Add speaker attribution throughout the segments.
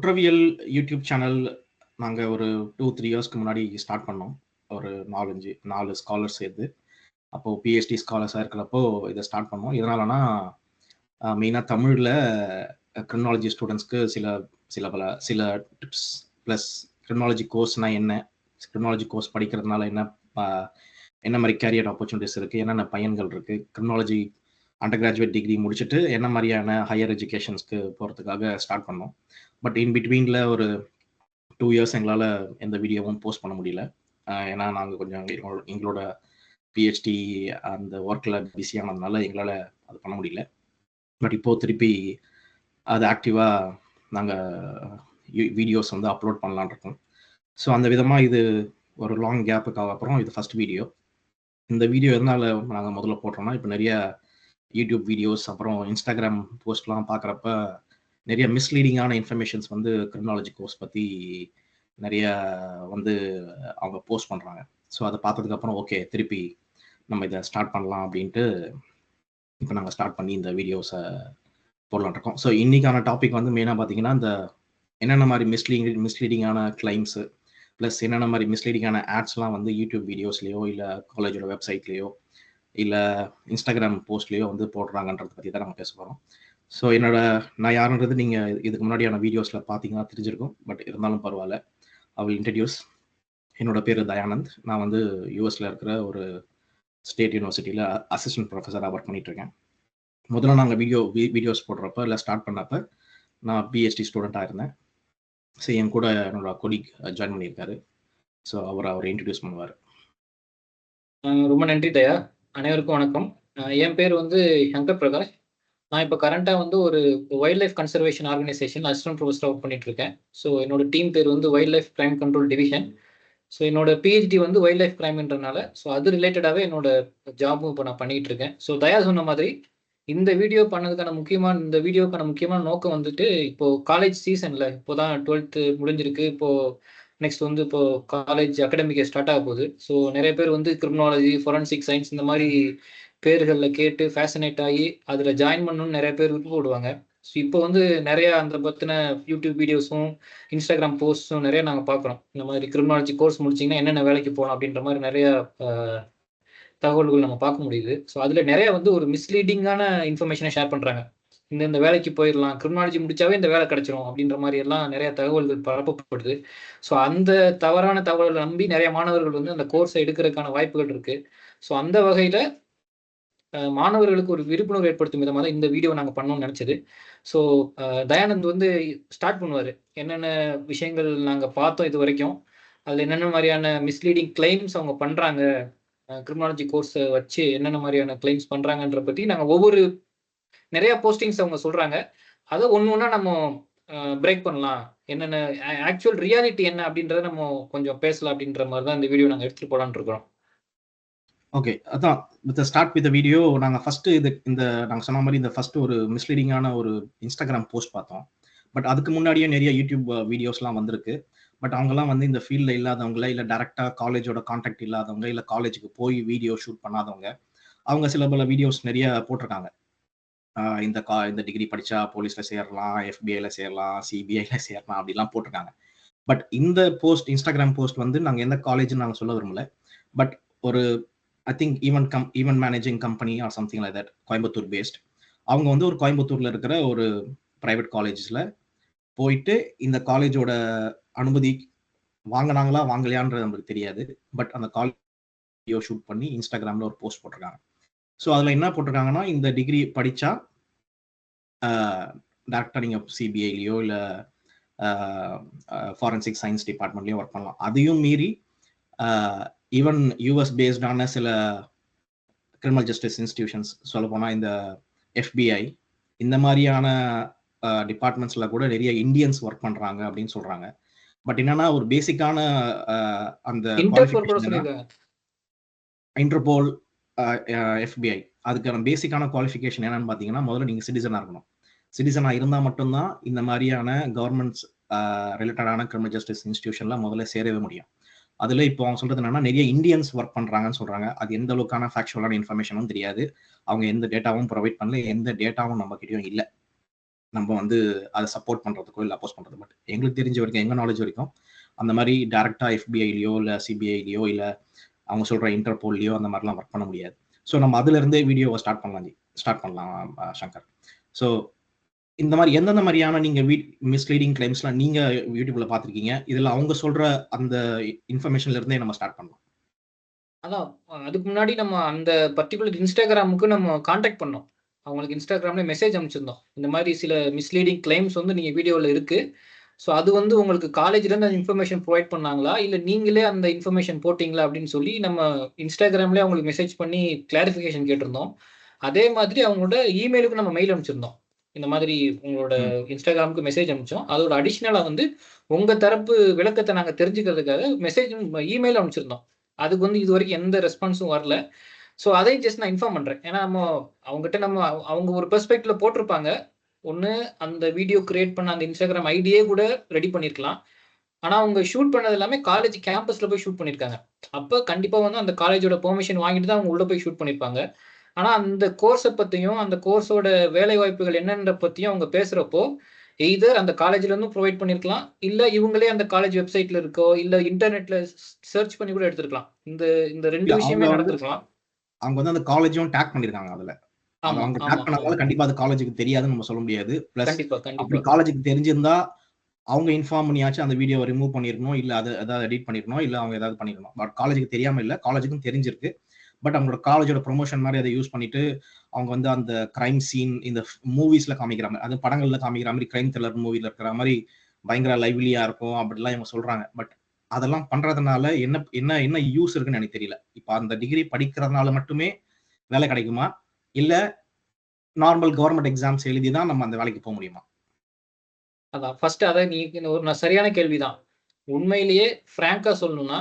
Speaker 1: குற்றவியல் YouTube channel நாங்கள் ஒரு 2, 3 இயர்ஸ்க்கு முன்னாடி ஸ்டார்ட் பண்ணோம். ஒரு 4, 5 4 ஸ்காலர்ஸ் சேர்ந்து. அப்போ பிஹெச்டி ஸ்காலர்ஸாக இருக்கிறப்போ இதை ஸ்டார்ட் பண்ணோம். இதனாலனா மெயினாக தமிழில் கிரிமினாலஜி ஸ்டூடெண்ட்ஸ்க்கு சில சில பல சில டிப்ஸ் ப்ளஸ் கிரிமினாலஜி கோர்ஸ்னால் என்ன? கிரிமினாலஜி கோர்ஸ் படிக்கிறதுனால என்ன என்ன மாதிரி கேரியர் ஆப்பர்ச்சுனிட்டிஸ் இருக்குது என்னென்ன பயன்கள் இருக்குது கிரிமினாலஜி அண்டர் கிராஜுவேட் டிகிரி முடிச்சுட்டு என்ன மாதிரியான ஹையர் எஜுகேஷன்ஸ்க்கு போகிறதுக்காக ஸ்டார்ட் பண்ணோம். பட் இன் பிட்வீனில் ஒரு டூ இயர்ஸ் எங்களால் எந்த வீடியோவும் போஸ்ட் பண்ண முடியல. ஏன்னா நாங்கள் கொஞ்சம் எங்களோட பிஹெச்டி அந்த ஒர்க்கில் பிஸி ஆனதுனால அது பண்ண முடியல. பட் இப்போது திருப்பி அது ஆக்டிவாக நாங்கள் வீடியோஸ் வந்து அப்லோட் பண்ணலாம்னு இருக்கோம். ஸோ அந்த விதமாக இது ஒரு லாங் கேப்புக்கு அப்புறம் இது ஃபஸ்ட் வீடியோ. இந்த வீடியோ எதனால் நாங்கள் முதல்ல போடுறோம்னா, இப்போ நிறைய யூடியூப் வீடியோஸ் அப்புறம் இன்ஸ்டாகிராம் போஸ்ட்லாம் பார்க்குறப்ப, நிறைய மிஸ்லீடிங்கான இன்ஃபர்மேஷன்ஸ் வந்து கிரிமினாலஜி கோர்ஸ் பற்றி நிறைய வந்து அவங்க போஸ்ட் பண்ணுறாங்க ஸோ அதை பார்த்ததுக்கப்புறம் ஓகே திருப்பி நம்ம இதை ஸ்டார்ட் பண்ணலாம் அப்படின்ட்டு இப்போ நாங்கள் ஸ்டார்ட் பண்ணி இந்த வீடியோஸை போடலான்ட்ருக்கோம் இருக்கோம். ஸோ இன்னைக்கான டாபிக் வந்து மெயினாக பார்த்தீங்கன்னா, இந்த என்னென்ன மாதிரி மிஸ்லீடிங் மிஸ்லீடிங்கான கிளைம்ஸு ப்ளஸ் என்னென்ன மாதிரி மிஸ்லீடிங்கான ஆட்ஸ்லாம் வந்து யூடியூப் வீடியோஸ்லேயோ இல்லை காலேஜோட வெப்சைட்லேயோ இல்லை இன்ஸ்டாகிராம் போஸ்ட்லேயோ வந்து போடுறாங்கன்றத பற்றி தான் நம்ம பேச போகிறோம் ஸோ என்னோட நான் யாருன்றது நீங்க இதுக்கு முன்னாடியான வீடியோஸ்ல பார்த்தீங்கன்னா தெரிஞ்சிருக்கும். பட் இருந்தாலும் பரவாயில்ல அவள் இன்ட்ரடியூஸ் என்னோட பேர் தயானந்த். நான் வந்து யுஎஸ்ல இருக்கிற ஒரு ஸ்டேட் யூனிவர்சிட்டியில் அசிஸ்டன்ட் ப்ரொஃபஸராக ஒர்க் பண்ணிட்டு இருக்கேன். முதல்ல நாங்கள் வீடியோ வீ வீடியோஸ் போடுறப்ப, இல்லை ஸ்டார்ட் பண்ணப்ப, நான் பிஹெச்டி ஸ்டூடெண்ட்டாக இருந்தேன். ஸோ என் கூட என்னோட கொலீக் ஜாயின் பண்ணியிருக்காரு. ஸோ அவர் அவர் இன்ட்ரடியூஸ் பண்ணுவார்
Speaker 2: ரொம்ப நன்றி தயா. அனைவருக்கும் வணக்கம். என் பேர் வந்து சங்கர் பிரகாஷ். நான் இப்போ கரண்ட்டாக வந்து ஒரு wild life conservation organisation assistant புரொஃபசரா ஒர்க் பண்ணிட்டு இருக்கேன். ஸோ என்னோட டீம் பேர் வந்து wildlife crime control division. So என்னோட பிஹெச்டி வந்து வைல்ட் லைஃப் கிரைம்ன்றனால, ஸோ அது ரிலேட்டடாகவே என்னோட ஜாப்பும் இப்போ நான் பண்ணிட்டு இருக்கேன். ஸோ தயா சொன்ன மாதிரி, இந்த வீடியோ பண்ணதுக்கான முக்கியமான இந்த வீடியோக்கான முக்கியமான நோக்கம் வந்துட்டு, இப்போ காலேஜ் சீசன்ல இப்போ தான் 12த் முடிஞ்சிருக்கு. இப்போ நெக்ஸ்ட் வந்து இப்போ காலேஜ் அகாடமிக் ஸ்டார்ட் ஆக போகுது. ஸோ நிறைய பேர் வந்து கிரிமினாலஜி, ஃபொரன்சிக் சயின்ஸ் இந்த மாதிரி பேர்களில் கேட்டு ஃபேசினேட் ஆகி, அதில் ஜாயின் பண்ணணும்னு நிறைய பேர் விருப்பப்படுவாங்க. ஸோ இப்போ வந்து நிறைய அந்த பற்றின யூடியூப் வீடியோஸும், இன்ஸ்டாகிராம் போஸ்ட்ஸும் நிறைய நாங்கள் பார்க்குறோம். இந்த மாதிரி கிரிமினாலஜி கோர்ஸ் முடிச்சீங்கன்னா என்னென்ன வேலைக்கு போகலாம் அப்படின்ற மாதிரி நிறைய தகவல்கள் நம்ம பார்க்க முடியுது. ஸோ அதில் நிறைய வந்து ஒரு மிஸ்லீடிங்கான இன்ஃபர்மேஷனை ஷேர் பண்ணுறாங்க இந்த இந்த வேலைக்கு போயிடலாம் கிரிமினாலஜி முடிச்சாவே இந்த வேலை கிடைச்சிரும் அப்படின்ற மாதிரி எல்லாம் நிறைய தகவல்கள் பரப்பப்படுது. ஸோ அந்த தவறான தகவலை நம்பி நிறைய மாணவர்கள் வந்து அந்த கோர்ஸை எடுக்கிறதுக்கான வாய்ப்புகள் இருக்கு. ஸோ அந்த வகையில மாணவர்களுக்கு ஒரு விழிப்புணர்வு ஏற்படுத்தும் விதமாக தான் இந்த வீடியோ நாங்கள் பண்ணோம்னு நினச்சது ஸோ தயானந்த் வந்து ஸ்டார்ட் பண்ணுவார் என்னென்ன விஷயங்கள் நாங்கள் பார்த்தோம் இது வரைக்கும் அதில் என்னென்ன மாதிரியான மிஸ்லீடிங் கிளைம்ஸ் அவங்க பண்ணுறாங்க கிரிமினாலஜி கோர்ஸை வச்சு என்னென்ன மாதிரியான கிளைம்ஸ் பண்ணுறாங்கன்ற பற்றி நாங்கள் ஒவ்வொரு நிறையா போஸ்டிங்ஸ் அவங்க சொல்கிறாங்க அதை ஒன்று ஒன்றா நம்ம பிரேக் பண்ணலாம். என்னென்ன ஆக்சுவல் ரியாலிட்டி என்ன அப்படின்றத நம்ம கொஞ்சம் பேசலாம் அப்படின்ற மாதிரி தான் இந்த வீடியோ நாங்கள் எடுத்துகிட்டு போலாம்னு இருக்கிறோம்.
Speaker 1: ஓகே. அதான் with start with the video நாங்கள் ஃபஸ்ட்டு இது இந்த நாங்கள் சொன்ன மாதிரி இந்த ஃபஸ்ட்டு ஒரு மிஸ்லீடிங்கான ஒரு இன்ஸ்டாகிராம் போஸ்ட் பார்த்தோம். பட் அதுக்கு முன்னாடியே நிறைய யூடியூப் வீடியோஸ்லாம் வந்திருக்கு. பட் அவங்கலாம் வந்து இந்த ஃபீல்டில் இல்லாதவங்கள, இல்லை டேரெக்டாக காலேஜோட காண்டாக்ட் இல்லாதவங்க, இல்லை காலேஜுக்கு போய் வீடியோ ஷூட் பண்ணாதவங்க. அவங்க சில பல வீடியோஸ் நிறைய போட்டிருக்காங்க. இந்த கா இந்த டிகிரி படித்தா போலீஸில் சேரலாம், எஃபிஐல சேரலாம், சிபிஐல சேரலாம் அப்படிலாம் போட்டிருக்காங்க. பட் இந்த போஸ்ட் இன்ஸ்டாகிராம் போஸ்ட் வந்து நாங்கள் எந்த காலேஜ்னு நாங்கள் சொல்ல விரும்பல. பட் ஒரு I think even come event managing company or something like that Coimbatore based. அவங்க வந்து ஒரு கோயம்புத்தூர்ல இருக்கிற ஒரு பிரைவேட் காலேஜஸ்ல போயிட்டு இந்த காலேஜோட அனுமதி வாங்கினாங்களா வாங்கலையான்றது நமக்கு தெரியாது. பட் அந்த காலேஜ் வீடியோ ஷூட் பண்ணி இன்ஸ்டாகிராமில் ஒரு போஸ்ட் போட்டிருக்காங்க. ஸோ அதில் என்ன போட்டிருக்காங்கன்னா, இந்த டிகிரி படிச்சா அ நீங்கள் சிபிஐலையோ இல்லை ஃபாரன்சிக் சயின்ஸ் டிபார்ட்மெண்ட்லேயோ ஒர்க் பண்ணலாம். அதையும் மீறி ஈவன் யுஎஸ் பேஸ்டான சில கிரிமினல் ஜஸ்டிஸ் இன்ஸ்டிடியூஷன்ஸ் சொல்லப்போனா இந்த எஃபிஐ இந்த மாரியான அ டிபார்ட்மெண்ட்ஸ்ல கூட நெறைய இந்தியன்ஸ் வொர்க் பண்றாங்க அப்டின்னு சொல்றாங்க. பட் என்னன்னா ஒரு பேசிக்கான அந்த
Speaker 2: இன்டர்போல்
Speaker 1: எஃபிஐ அதுக்கான பேசிக்கான குவாலிஃபிகேஷன் என்னன்னு பார்த்தீங்கன்னா, முதல்ல நீங்க சிட்டிசனா இருக்கணும். சிட்டிசனா இருந்தா மட்டும் தான் இந்த மாரியான கவர்ன்மெண்ட்ஸ் அ ரிலேட்டடான கிரிமினல் ஜஸ்டிஸ் இன்ஸ்டிடியூஷன்ல முதல்ல சேரவே முடியும். அதில் இப்போ அவங்க சொல்றது என்னன்னா, நிறைய இந்தியன்ஸ் ஒர்க் பண்றாங்கன்னு சொல்றாங்க. அது எந்த அளவுக்கான ஃபேக்சுவலான இன்ஃபர்மேஷனும் தெரியாது. அவங்க எந்த டேட்டாவும் ப்ரொவைட் பண்ணல. எந்த டேட்டாவும் நம்ம கிட்டயும் இல்லை நம்ம வந்து அதை சப்போர்ட் பண்றதுக்கோ இல்லை அப்போஸ் பண்றது பட் எங்களுக்கு தெரிஞ்ச வரைக்கும் எங்க நாலேஜ் வரைக்கும் அந்த மாதிரி டேரக்டா எஃபிஐலையோ இல்லை சிபிஐலையோ இல்லை அவங்க சொல்ற இன்டர்போல்லையோ அந்த மாதிரிலாம் ஒர்க் பண்ண முடியாது ஸோ நம்ம அதுல இருந்தே வீடியோவை ஸ்டார்ட் பண்ணலாம் ஸ்டார்ட் பண்ணலாம் சங்கர் ஸோ இந்த மாதிரி எந்தெந்த மாதிரியான நீங்க மிஸ்லீடிங் கிளைம்ஸ்லாம் நீங்க யூடியூப்ல பாத்திருக்கீங்க இதுல அவங்க சொல்ற அந்த இன்ஃபர்மேஷன்ல இருந்தே நம்ம ஸ்டார்ட் பண்ணலாம்.
Speaker 2: அதான். அதுக்கு முன்னாடி நம்ம அந்த பர்டிகுலர் இன்ஸ்டாகிராமுக்கு நம்ம காண்டாக்ட் பண்ணோம். அவங்களுக்கு இன்ஸ்டாகிராம்ல மெசேஜ் அனுப்பிச்சிருந்தோம். இந்த மாதிரி சில மிஸ்லீடிங் கிளைம்ஸ் வந்து நீங்க வீடியோவில் இருக்கு. ஸோ அது வந்து உங்களுக்கு காலேஜ்ல இருந்து அந்த இன்ஃபர்மேஷன் ப்ரொவைட் பண்ணாங்களா? இல்ல நீங்களே அந்த இன்ஃபர்மேஷன் போட்டிங்களா? அப்படின்னு சொல்லி நம்ம இன்ஸ்டாகிராம்லேயே அவங்களுக்கு மெசேஜ் பண்ணி கிளாரிஃபிகேஷன் கேட்டிருந்தோம். அதே மாதிரி அவங்களோட இமெயிலுக்கு நம்ம மெயில் அனுப்பிச்சிருந்தோம். இந்த மாதிரி உங்களோட இன்ஸ்டாகிராமுக்கு மெசேஜ் அனுப்பிச்சோம். அதோட அடிஷ்னலா வந்து உங்க தரப்பு விளக்கத்தை நாங்க தெரிஞ்சுக்கிறதுக்காக மெசேஜ் இமெயில் அனுப்பிச்சிருந்தோம். அதுக்கு வந்து இது வரைக்கும் எந்த ரெஸ்பான்ஸும் வரல. ஸோ அதையும் ஜஸ்ட் நான் இன்ஃபார்ம் பண்றேன். ஏன்னா நம்ம அவங்ககிட்ட நம்ம அவ- அவங்க ஒரு பெர்ஸ்பெக்ட்ல போட்டிருப்பாங்க. ஒன்று அந்த வீடியோ கிரியேட் பண்ண அந்த இன்ஸ்டாகிராம் ஐடியே கூட ரெடி பண்ணியிருக்கலாம் ஆனா அவங்க ஷூட் பண்ணது எல்லாமே காலேஜ் கேம்பஸ்ல போய் ஷூட் பண்ணியிருக்காங்க அப்போ கண்டிப்பா வந்து அந்த காலேஜோட பெர்மிஷன் வாங்கிட்டு தான் அவங்க உள்ள போய் ஷூட் பண்ணியிருப்பாங்க ஆனா அந்த கோர்ஸை பத்தியும் அந்த கோர்ஸோட வேலை வாய்ப்புகள் என்னன்ற பத்தியும் அவங்க பேசுறப்போ எய்தர் அந்த காலேஜ்ல இருந்தும் ப்ரொவைட் பண்ணிருக்கலாம் இல்ல இவங்களே அந்த காலேஜ் வெப்சைட்ல இருக்கோ இல்ல இன்டர்நெட்ல சர்ச் பண்ணி கூட எடுத்திருக்கலாம். இந்த இந்த ரெண்டு விஷயமே நடந்திருக்கலாம்.
Speaker 1: அவங்க வந்து அந்த காலேஜும் டேக் பண்ணிருக்காங்க அதுல. அவங்க டேக் பண்ணதால கண்டிப்பா அது காலேஜுக்கு தெரியாதுன்னு நம்ம சொல்ல முடியாது. பிளஸ் காலேஜுக்கு தெரிஞ்சிருந்தா அவங்க இன்ஃபார்ம் பண்ணியாச்சும் அந்த வீடியோவை ரிமூவ் பண்ணிருக்கணும் இல்ல அதை ஏதாவது எடிட் பண்ணிருக்கணும் இல்ல அவங்க ஏதாவது பண்ணிருக்கணும். பட் காலேஜுக்கு தெரியாம இல்ல காலேஜுக்கும் தெரிஞ்சிருக்கு. பட் அவங்களோட காலேஜோட ப்ரொமோஷன் மாதிரி அதை யூஸ் பண்ணிட்டு அவங்க வந்து அந்த கிரைம் சீன் இந்த மூவிஸ்ல காமிக்கிற மாதிரி அது படங்கள்ல காமிக்கிற மாதிரி கிரைம் த்ரில்லர் மூவில இருக்கிற மாதிரி பயங்கர லைவ்லியா இருக்கும் அப்படிலாம் இவங்க சொல்றாங்க. பட் அதெல்லாம் பண்றதுனால என்ன என்ன என்ன யூஸ் இருக்குன்னு எனக்கு தெரியல. இப்போ அந்த டிகிரி படிக்கிறதுனால மட்டுமே வேலை கிடைக்குமா? இல்ல நார்மல் கவர்மெண்ட் எக்ஸாம்ஸ் எழுதி தான் நம்ம அந்த வேலைக்கு போக முடியுமா?
Speaker 2: அதான். ஃபர்ஸ்ட் அதை நீ ஒரு சரியான கேள்விதான். உண்மையிலேயே ஃப்ராங்கா சொல்லணும்னா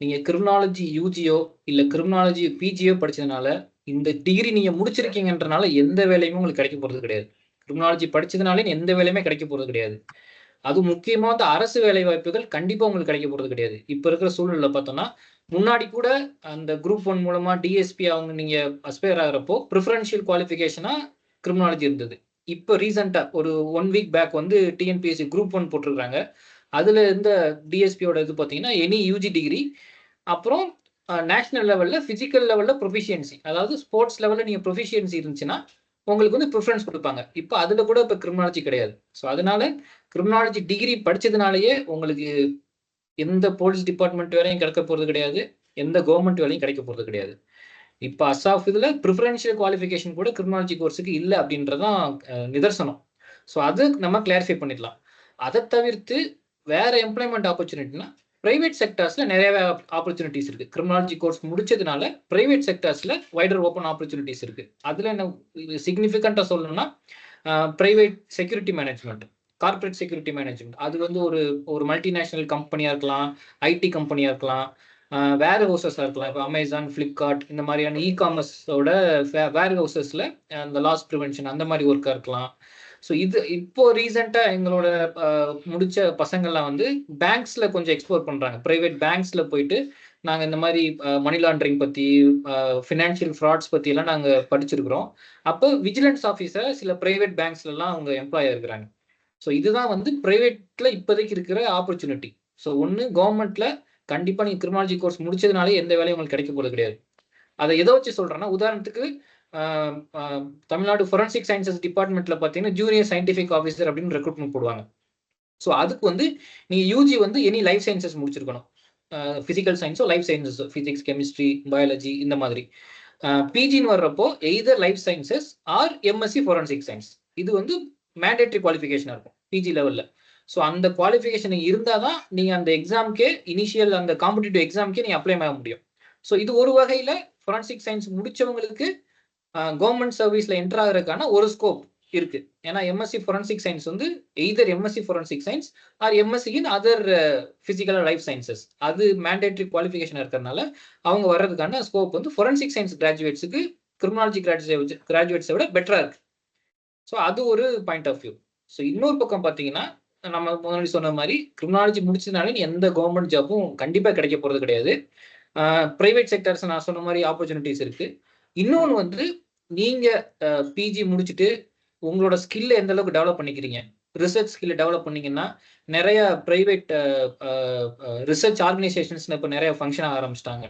Speaker 2: நீங்கள் கிரிமினாலஜி யூஜியோ இல்லை கிரிமினாலஜி பிஜியோ படித்ததுனால இந்த டிகிரி நீங்கள் முடிச்சிருக்கீங்கன்றனால எந்த வேலையுமே உங்களுக்கு கிடைக்க போகிறது கிடையாது. கிரிமினாலஜி படித்ததுனாலே எந்த வேலையுமே கிடைக்க போகிறது கிடையாது. அது முக்கியமாக வந்து அரசு வேலை வாய்ப்புகள் கண்டிப்பாக உங்களுக்கு கிடைக்க போகிறது கிடையாது. இப்போ இருக்கிற சூழ்நிலை பார்த்தோம்னா முன்னாடி கூட அந்த குரூப் ஒன் மூலமாக டிஎஸ்பி அவங்க நீங்கள் அஸ்பயர் ஆகிறப்போ ப்ரிஃபரன்ஷியல் குவாலிஃபிகேஷனாக கிரிமினாலஜி இருந்தது. இப்போ ரீசெண்டாக ஒரு ஒன் வீக் பேக் வந்து டிஎன்பிஎஸ்சி குரூப் ஒன் போட்டிருக்காங்க அதில் இருந்த டிஎஸ்பியோட இது பார்த்தீங்கன்னா எனி யூஜி டிகிரி அப்புறம் நேஷனல் லெவலில் ஃபிசிக்கல் லெவலில் ப்ரொஃபிஷியன்சி அதாவது ஸ்போர்ட்ஸ் லெவலில் நீங்கள் ப்ரொஃபிஷியன்சி இருந்துச்சுன்னா உங்களுக்கு வந்து ப்ரிஃபரன்ஸ் கொடுப்பாங்க. இப்போ அதில் கூட இப்போ கிரிமினாலஜி கிடையாது. ஸோ அதனால கிரிமினாலஜி டிகிரி படித்ததுனாலேயே உங்களுக்கு எந்த போலீஸ் டிபார்ட்மெண்ட் வேலையும் கிடைக்க போகிறது கிடையாது. எந்த கவர்மெண்ட் வேலையும் கிடைக்க போகிறது கிடையாது. இப்போ அசாஃப் இதில் ப்ரிஃபரன்ஷியல் குவாலிஃபிகேஷன் கூட கிரிமினாலஜி கோர்ஸுக்கு இல்லை அப்படின்றதான் நிதர்சனம். ஸோ அது நம்ம கிளாரிஃபை பண்ணிடலாம். அதை தவிர்த்து வேற எம்ப்ளாய்மெண்ட் ஆப்பர்ச்சுனிட்டினா பிரைவேட் செக்டர்ஸ்ல நிறைய ஆப்பர்ச்சுனிட்டிஸ் இருக்கு. கிரிமினாலஜி கோர்ஸ் முடிச்சதுனால பிரைவேட் செக்டர்ஸ்ல வைடர் ஓப்பன் ஆப்பர்ச்சுனிட்டிஸ் இருக்கு. அதுல என்ன சிக்னிஃபிகண்டா சொல்லணும்னா private security management corporate security management அது வந்து ஒரு ஒரு மல்டிநேஷனல் கம்பெனியா இருக்கலாம் ஐடி கம்பெனியா இருக்கலாம் வேர் ஹவுசஸாக இருக்கலாம். இப்போ அமேசான் ஃப்ளிப்கார்ட் இந்த மாதிரியான இ காமர்ஸோட வேர் ஹவுசஸில் அந்த லாஸ் ப்ரிவென்ஷன் அந்த மாதிரி ஒர்க்காக இருக்கலாம். ஸோ இது இப்போ ரீசெண்டாக எங்களோட முடிச்ச பசங்கள்லாம் வந்து பேங்க்ஸில் கொஞ்சம் எக்ஸ்ப்ளோர் பண்ணுறாங்க ப்ரைவேட் பேங்க்ஸில் போயிட்டு நாங்கள் இந்த மாதிரி மணி லாண்ட்ரிங் பற்றி ஃபினான்ஷியல் ஃப்ராட்ஸ் பற்றியெல்லாம் நாங்கள் படிச்சிருக்கிறோம். அப்போ விஜிலன்ஸ் ஆஃபீஸர் சில ப்ரைவேட் பேங்க்ஸ்லலாம் அவங்க எம்ப்ளாயாக இருக்கிறாங்க. ஸோ இதுதான் வந்து ப்ரைவேட்டில் இப்போதைக்கு இருக்கிற ஆப்பர்ச்சுனிட்டி ஸோ ஒன்று கவர்மெண்ட்டில் கண்டிப்பாக நீங்கள் கிரிமினாலஜி கோர்ஸ் முடிச்சதுனாலே எந்த வேலையும் உங்களுக்கு கிடைக்க போகிறது கிடையாது. அதை எதை வச்சு சொல்கிறேன்னா உதாரணத்துக்கு தமிழ்நாடு ஃபொரன்சிக் சயின்சஸ் டிபார்ட்மெண்ட்ல பார்த்தீங்கன்னா ஜூனியர் சயின்டிஃபிக் ஆஃபீஸர் அப்படின்னு ரெக்ரூட்மெண்ட் போடுவாங்க. ஸோ அதுக்கு வந்து நீங்கள் யூஜி வந்து எனி லைஃப் சயின்சஸ் முடிச்சிருக்கணும். ஃபிசிக்கல் சயின்ஸோ லைஃப் சயின்சஸோ ஃபிசிக்ஸ் கெமிஸ்ட்ரி பயாலஜி இந்த மாதிரி. பிஜின்னு வர்றப்போ either life sciences or MSc forensic science இது வந்து மேண்டேட்ரி குவாலிஃபிகேஷனாக இருக்கும் பிஜி லெவலில் ஸோ அந்த குவாலிஃபிகேஷன் இருந்தால் தான் நீங்கள் அந்த எக்ஸாம்க்கே இனிஷியல் அந்த காம்படிட்டிவ் எக்ஸாம்க்கே நீங்கள் அப்ளை பண்ண முடியும். ஸோ இது ஒரு வகையில் ஃபொரன்சிக் சயின்ஸ் முடிச்சவங்களுக்கு கவர்மெண்ட் சர்வீஸில் என்டர் ஆகிறதுக்கான ஒரு ஸ்கோப் இருக்கு. ஏன்னா எம்எஸ்சி ஃபொரன்சிக் சயின்ஸ் வந்து either MSc forensic science or MSc in other physical life sciences அது மேண்டேட்ரி குவாலிஃபிகேஷன் இருக்கிறதுனால அவங்க வர்றதுக்கான ஸ்கோப் வந்து ஃபொரன்சிக் சயின்ஸ் கிராஜுவேட்ஸுக்கு கிரிமினாலஜி கிராஜுவேட் கிராஜுவேட்ஸை விட பெட்டரா இருக்கு. ஸோ அது ஒரு பாயிண்ட் ஆஃப் வியூ ஸோ இன்னொரு பக்கம் பார்த்தீங்கன்னா நம்ம முன்னாடி சொன்ன மாதிரி கிரிமினாலஜி முடிச்சதுனால எந்த கவர்மெண்ட் ஜாப்பும் கண்டிப்பாக கிடைக்க போகிறது கிடையாது. பிரைவேட் செக்டர்ஸ் நான் சொன்ன மாதிரி ஆப்பர்ச்சுனிட்டிஸ் இருக்கு. இன்னொன்று வந்து நீங்க பிஜி முடிச்சுட்டு உங்களோட ஸ்கில்ல எந்த அளவுக்கு டெவலப் பண்ணிக்கிறீங்க? ரிசர்ச் ஸ்கில்ல டெவலப் பண்ணீங்கன்னா நிறைய பிரைவேட் ரிசர்ச் ஆர்கனைசேஷன்ஸ் இப்போ நிறைய ஃபங்க்ஷன் ஆரம்பிச்சிட்டாங்க.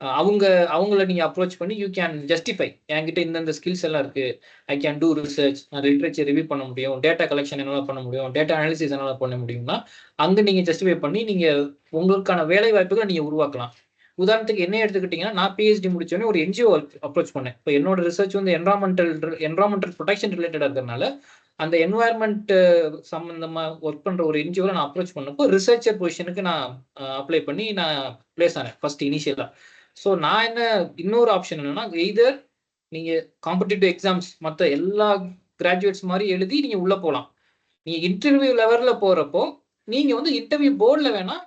Speaker 2: அவங்க அவங்கள நீங்க அப்ரோச் பண்ணி யூ கேன் ஜஸ்டிஃபை என்கிட்ட இந்தந்த ஸ்கில்ஸ் எல்லாம் இருக்கு. ஐ கேன் டூ ரிசர்ச் நான் லிட்ரேச்சர் ரிவ்யூ பண்ண முடியும். டேட்டா கலெக்ஷன் என்னால் பண்ண முடியும். டேட்டா அனாலிசிஸ் என்னால் பண்ண முடியும்னா அங்கே நீங்க ஜஸ்டிஃபை பண்ணி நீங்க உங்களுக்கான வேலை வாய்ப்புகளை நீங்க உருவாக்கலாம். உதாரணத்துக்கு என்ன எடுத்துக்கிட்டீங்கன்னா நான் பிஹெச்டி முடிச்சோடனே ஒரு என்ஜிஓ அப்ரோச் பண்ணேன். இப்போ என்னோட ரிசர்ச் வந்து என்வரான்மெண்டல் என்வரான்மெண்டல் ப்ரொடெக்ஷன் ரிலேட்டடாக இருக்கிறதுனால அந்த என்வாயர்மெண்ட் சம்மந்தமாக ஒர்க் பண்ணுற ஒரு என்ஜிஓவில் நான் அப்ரோச் பண்ணப்போ ரிசர்ச்சர் பொசிஷனுக்கு நான் அப்ளை பண்ணி நான் பிளேஸ் ஆனேன் ஃபர்ஸ்ட் இனிஷியலாக ஸோ நான் என்ன இன்னொரு ஆப்ஷன் என்னன்னா எய்தர் நீங்கள் காம்படிட்டிவ் எக்ஸாம்ஸ் மற்ற எல்லா கிராஜுவேட்ஸ் மாதிரி எழுதி நீங்கள் உள்ளே போகலாம் நீங்கள் இன்டர்வியூ லெவலில் போகிறப்போ நீங்கள் வந்து இன்டர்வியூ போர்டில் வேணால்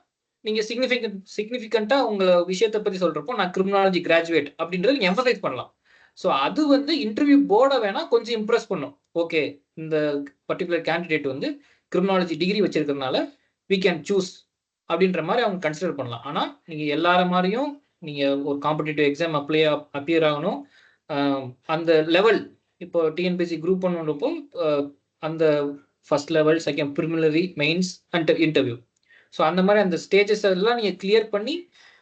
Speaker 2: நீங்க சிக்னிஃபிகன் சிக்னிஃபிகண்டா உங்க விஷயத்தை பத்தி சொல்றப்போ நான் கிரிமினாலஜி கிராஜுவேட் அப்படின்றது எம்பசைஸ் பண்ணலாம். ஸோ அது வந்து இன்டர்வியூ போர்டை வேணா கொஞ்சம் இம்ப்ரெஸ் பண்ணும். ஓகே இந்த பர்டிகுலர் கேண்டிடேட் வந்து கிரிமினாலஜி டிகிரி வச்சிருக்கிறதுனால வி கேன் சூஸ் அப்படின்ற மாதிரி அவங்க கன்சிடர் பண்ணலாம். ஆனால் நீங்கள் எல்லார மாதிரியும் நீங்கள் ஒரு காம்படிட்டிவ் எக்ஸாம் அப்ளை அப்பியர் ஆகணும். அந்த லெவல் இப்போ டிஎன்பிசி குரூப் பண்ணுறப்போ அந்த first level second preliminary mains and interview so அந்த மாதிரி அந்த ஸ்டேஜஸ் எல்லாம் நீங்கள் கிளியர் பண்ணி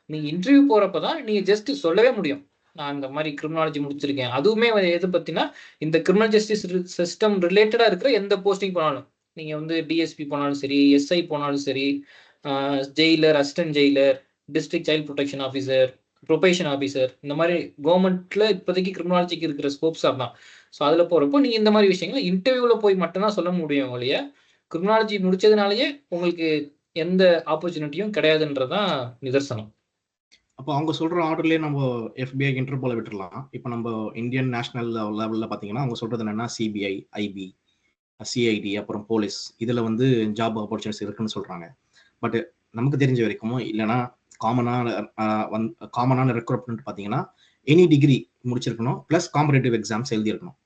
Speaker 2: நீங்கள் இன்டர்வியூ போகிறப்ப தான் நீங்கள் ஜஸ்ட் சொல்லவே முடியும். நான் இந்த மாதிரி கிரிமினாலஜி முடிச்சிருக்கேன். அதுவுமே எது பற்றினா இந்த கிரிமினல் ஜஸ்டிஸ் சிஸ்டம் ரிலேட்டடாக இருக்கிற எந்த போஸ்டிங் போனாலும். நீங்கள் வந்து டிஎஸ்பி போனாலும் சரி எஸ்ஐ போனாலும் சரி jailer assistant jailer district child protection officer probation officer இந்த மாதிரி கவர்மெண்ட்ல இப்போதைக்கு கிரிமினாலஜிக்கு இருக்கிற ஸ்கோப்ஸ் தான் ஸோ அதில் போகிறப்போ நீங்கள் இந்த மாதிரி விஷயங்களை இன்டர்வியூவில் போய் மட்டும்தான் சொல்ல முடியும் ஒழிய கிரிமினாலஜி முடிச்சதுனாலயே உங்களுக்கு எந்த ஆப்பர்ச்சுனிட்டியும் கிடையாதுன்றதான் நிதர்சனம்.
Speaker 1: அப்போ அவங்க சொல்ற ஆர்டர்லயே நம்ம எஃபிஐ இன்டர்போல விட்டுறலாம். இப்போ நம்ம இந்தியன் நேஷனல் லெவலில் பார்த்தீங்கன்னா அவங்க சொல்றது என்னன்னா சிபிஐ ஐபி சிஐடி அப்புறம் போலீஸ் இதுல வந்து ஜாப் ஆப்பர்ச்சுனிட்டிஸ் இருக்குன்னு சொல்றாங்க. பட் நமக்கு தெரிஞ்ச வரைக்கும் இல்லைன்னா காமனான வந் காமனான ரெக்ரூட்மெண்ட் பார்த்தீங்கன்னா எனி டிகிரி முடிச்சிருக்கணும் ப்ளஸ் காம்படேட்டிவ் எக்ஸாம்ஸ் எழுதியிருக்கணும்.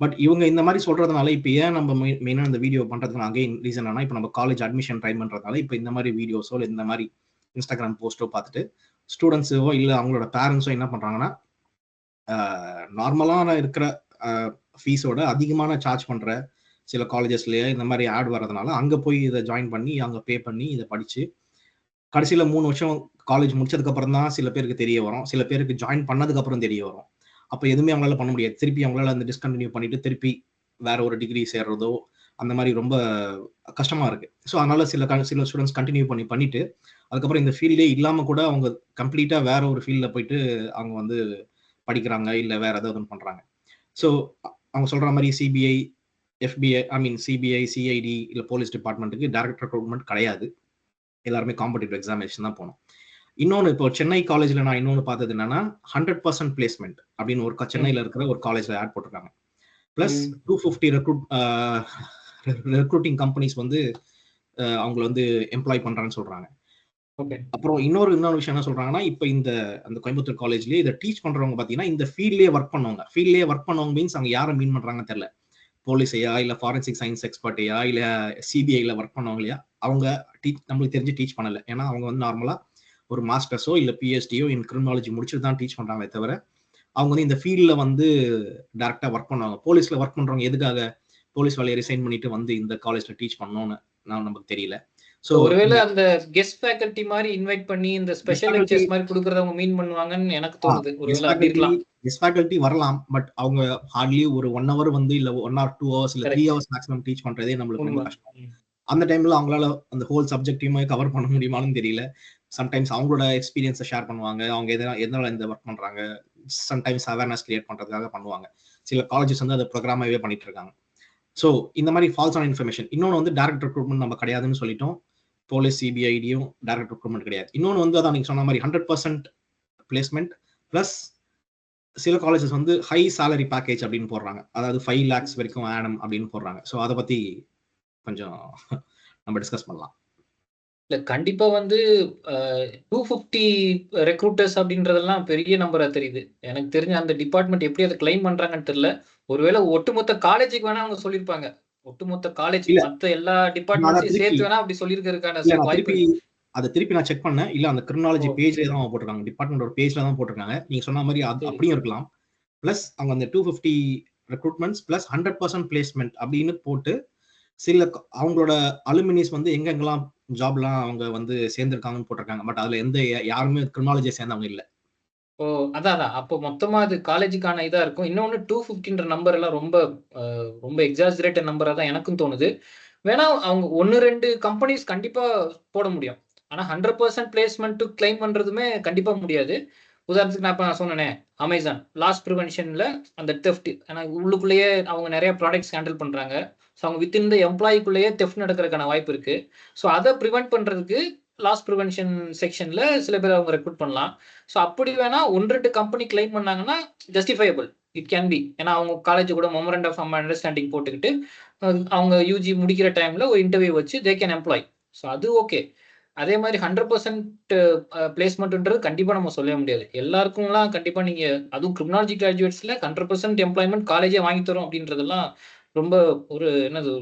Speaker 1: பட் இவங்க இந்த மாதிரி சொல்றதுனால இப்போ ஏன் நம்ம மெயினாக இந்த வீடியோ பண்ணுறதுக்கு அகைன் ரீசன் என்ன இப்போ நம்ம காலேஜ் அட்மிஷன் ட்ரை பண்றதுனால இப்போ இந்த மாதிரி வீடியோஸோ இல்லை இந்த மாதிரி இன்ஸ்டாகிராம் போஸ்ட்டோ பார்த்துட்டு ஸ்டூடெண்ட்ஸோ இல்லை அவங்களோட பேரண்ட்ஸோ என்ன பண்றாங்கன்னா நார்மலான இருக்கிற ஃபீஸோட அதிகமான சார்ஜ் பண்ற சில காலேஜஸ்லயே இந்த மாதிரி ஆட் வர்றதுனால அங்க போய் இதை ஜாயின் பண்ணி அங்க பே பண்ணி இதை படிச்சு கடைசியில மூணு வருஷம் காலேஜ் முடிச்சதுக்கு அப்புறம் தான் சில பேருக்கு தெரிய வரும். சில பேருக்கு ஜாயின் பண்ணதுக்கு அப்புறம் தெரிய வரும். அப்போ எதுவுமே அவங்களால பண்ண முடியாது. திருப்பி அவங்களால அந்த டிஸ்கண்டினியூ பண்ணிட்டு திருப்பி வேற ஒரு டிகிரி சேர்றதோ அந்த மாதிரி ரொம்ப கஷ்டமா இருக்கு. ஸோ அதனால சில சில ஸ்டூடெண்ட்ஸ் கண்டினியூ பண்ணி பண்ணிட்டு அதுக்கப்புறம் இந்த ஃபீல்டே இல்லாம கூட அவங்க கம்ப்ளீட்டா வேற ஒரு ஃபீல்ட்ல போயிட்டு அவங்க வந்து படிக்கிறாங்க இல்ல வேற ஏதாவது பண்றாங்க. ஸோ அவங்க சொல்ற மாதிரி CBI FBI I mean CBI CID இல்ல போலீஸ் டிபார்ட்மெண்ட்டுக்கு டேரக்ட் ரெக்ரூட்மெண்ட் கிடையாது. எல்லாருமே காம்படிட்டிவ் எக்ஸாமினேஷன் தான் போனோம் இன்னொன்று இப்போ சென்னை காலேஜில் நான் இன்னொன்று பார்த்தது என்னன்னா ஹண்ட்ரட் பர்சன்ட் பிளேஸ்மெண்ட் அப்படின்னு ஒரு சென்னையில் இருக்கிற ஒரு காலேஜில் ஆட் போட்டிருக்காங்க. Plus two fifty recruit recruiting companies வந்து அவங்கள வந்து எம்ப்ளாய் பண்ணுறான்னு சொல்கிறாங்க அப்புறம் இன்னொரு இன்னொரு விஷயம் என்ன சொல்றாங்கன்னா இப்போ இந்த அந்த கோயம்புத்தூர் காலேஜ்லயே இதை டீச் பண்றவங்க பாத்தீங்கன்னா இந்த ஃபீல்ட்லயே ஒர்க் பண்ணுவாங்க. ஃபீல்ட்லயே ஒர்க் பண்ணவங்க மீன்ஸ் அவங்க யாரை மீன் பண்றாங்கன்னு தெரியல. போலீஸையா இல்ல ஃபாரன்சிக் சயின்ஸ் எக்ஸ்பர்ட்டையா இல்ல சிபிஐல ஒர்க் பண்ணவங்களையா அவங்க டீச் நம்மளுக்கு தெரிஞ்சு டீச் பண்ணல. ஏன்னா அவங்க வந்து நார்மலா ஒரு மாஸ்டர்ஸோ இல்ல பிஹெச்டியோ இன் கிரிமினாலஜி முடிச்சுட்டு தான் டீச் பண்றாங்களே தவிர அவங்க வந்து இந்த ஃபீல்ட்ல வந்து டேரக்டா ஒர்க் பண்ணுவாங்க. போலீஸ்ல ஒர்க் பண்றவங்க எதுக்காக போலீஸ் வேலையை ரிசைன் பண்ணிட்டு வந்து இந்த காலேஜ்ல டீச் பண்ணணும்னு நான் நமக்கு தெரியல.
Speaker 2: சோ ஒருவேளை அந்த கெஸ்ட் ஃபேக்கல்டி மாதிரி இன்வைட் பண்ணி இந்த ஸ்பெஷல் லெக்சர்ஸ் மாதிரி கொடுக்கறத அவங்க மீன் பண்ணுவாங்கன்னு எனக்கு தோணுது. ஒருவேளை அப்படி இருக்கலாம்.
Speaker 1: கெஸ்ட் ஃபேக்கல்டி வரலாம் பட் அவங்க ஹார்ட்லி ஒரு ஒன் ஹவர் வந்து இல்ல ஒன் ஆர் டூ ஹவர்ஸ் இல்ல த்ரீ ஹவர்ஸ் மேக்ஸிமம் டீச் பண்றதே நம்மளுக்கு ரொம்ப கஷ்டம். அந்த டைம்ல அவங்களால அந்த ஹோல் சப்ஜெக்டையுமே கவர் பண்ண முடியுமான்னு தெரியல. சம்டைம்ஸ் அவங்களோட எக்ஸ்பீரியன்ஸை ஷேர் பண்ணுவாங்க. அவங்க எதனா எதனால இந்த ஒர்க் பண்ணுறாங்க சம்டைம்ஸ் அவேர்னஸ் கிரியேட் பண்ணுறதுக்காக பண்ணுவாங்க. சில காலேஜஸ் வந்து அந்த ப்ரோக்ராமாவே பண்ணிட்டு இருக்காங்க. ஸோ இந்த மாதிரி ஃபால்ஸ் ஆன இன்ஃபர்மேஷன் இன்னொன்று வந்து டேரக்ட் ரெக்ரூட்மெண்ட் நம்ம கிடையாதுன்னு சொல்லிட்டோம். போலீஸ் சிபிஐடியும் டேரக்ட் ரெக்ரூட்மெண்ட் கிடையாது. இன்னொன்று வந்து அதான் நீங்கள் சொன்ன மாதிரி ஹண்ட்ரட் பர்சன்ட் பிளேஸ்மெண்ட் ப்ளஸ் சில காலேஜஸ் வந்து ஹை சேலரி பேக்கேஜ் அப்படின்னு போடுறாங்க. அதாவது ஃபைவ் லேக்ஸ் வரைக்கும் ஆனம் அப்படின்னு போடுறாங்க. ஸோ அதை பற்றி கொஞ்சம் நம்ம டிஸ்கஸ் பண்ணலாம்.
Speaker 2: இல்ல கண்டிப்பா வந்து டூ ஃபிஃப்டி ரெக்ரூட்டர்ஸ் அப்படின்றதெல்லாம் பெரிய நம்பரா தெரியுது. எனக்கு தெரிஞ்ச அந்த டிபார்ட்மெண்ட் எப்படி அதை கிளைம் பண்றாங்கன்னு தெரியல. ஒருவேளை ஒட்டுமொத்த காலேஜுக்கு வேணா அவங்க சொல்லியிருப்பாங்க. ஒட்டுமொத்த காலேஜ் மத்த எல்லா டிபார்ட்மெண்ட்ஸையும் சேர்த்து வேணா அப்படி சொல்லியிருக்கிறதுக்கான வாய்ப்பு
Speaker 1: அதை திருப்பி நான் செக் பண்ணேன். இல்ல அந்த கிரிமினாலஜி பேஜ்ல தான் போட்டிருக்காங்க. டிபார்ட்மெண்ட் பேஜ்ல தான் போட்டிருக்காங்க. நீங்க சொன்ன மாதிரி அது அப்படியும் இருக்கலாம். பிளஸ் அவங்க அந்த two fifty recruitments plus hundred percent placement அப்படின்னு போட்டு சில அவங்களோட அலுமினிஸ் வந்து எங்கெங்கெல்லாம் ஜாப்லாம் அவங்க வந்து சேர்ந்துருக்காங்கன்னு போட்டிருக்காங்க. பட் அதுல எந்த யாருமே கிரிமினாலஜி சேர்ந்தவங்க இல்லை.
Speaker 2: ஓ அதான் அதான். அப்போ மொத்தமா அது காலேஜுக்கான இதா இருக்கும். இன்னொன்னு டூ ஃபிஃப்டின்ற நம்பர் எல்லாம் ரொம்ப ரொம்ப எக்ஸாஜரேட்டட் நம்பரா தான் எனக்கும் தோணுது. வேணா அவங்க ஒன்னு ரெண்டு கம்பெனிஸ் கண்டிப்பா போட முடியும். ஆனா ஹண்ட்ரட் பர்சன்ட் பிளேஸ்மெண்ட் கிளைம் பண்றதுமே கண்டிப்பா முடியாது. உதாரணத்துக்கு நான் இப்போ நான் சொன்னேனே அமேசான் லாஸ் ப்ரிவென்ஷன்ல அந்த தெஃப்ட் ஏன்னா உள்ளுக்குள்ளேயே அவங்க நிறைய ப்ராடக்ட்ஸ் ஹேண்டில் பண்றாங்க. ஸோ அவங்க வித்தின் த எம்ப்ளாய்க்குள்ளேயே தெஃப்ட் நடக்கிறதுக்கான வாய்ப்பு இருக்கு. ஸோ அதை ப்ரிவென்ட் பண்றதுக்கு லாஸ் ப்ரிவென்ஷன் செக்ஷன்ல சில பேர் அவங்க ரெக்ரூட் பண்ணலாம். ஸோ அப்படி வேணா ஒன்று ரெண்டு கம்பெனி கிளைம் பண்ணாங்கன்னா ஜஸ்டிஃபையபிள் இட் கேன் பி ஏன்னா அவங்க காலேஜ் கூட மொமரண்ட் ஆஃப் அண்டர்ஸ்டாண்டிங் போட்டுக்கிட்டு அவங்க யூஜி முடிக்கிற டைம்ல ஒரு இன்டர்வியூ வச்சு தே கேன் எம்ப்ளாய் ஸோ அது ஓகே அதே மாதிரி ஹண்ட்ரட் பர்சன்ட் பிளேஸ்மெண்ட்ன்றது கண்டிப்பாக நம்ம சொல்லவே முடியாது. எல்லாருக்கும்லாம் கண்டிப்பாக நீங்கள் அதுவும் கிரிமினாலஜி கிராஜுவேட்ஸில் ஹண்ட்ரட் பர்சன்ட் எம்ப்ளாய்மெண்ட் காலேஜே வாங்கி தரும் அப்படின்றதெல்லாம் ரொம்ப ஒரு என்னது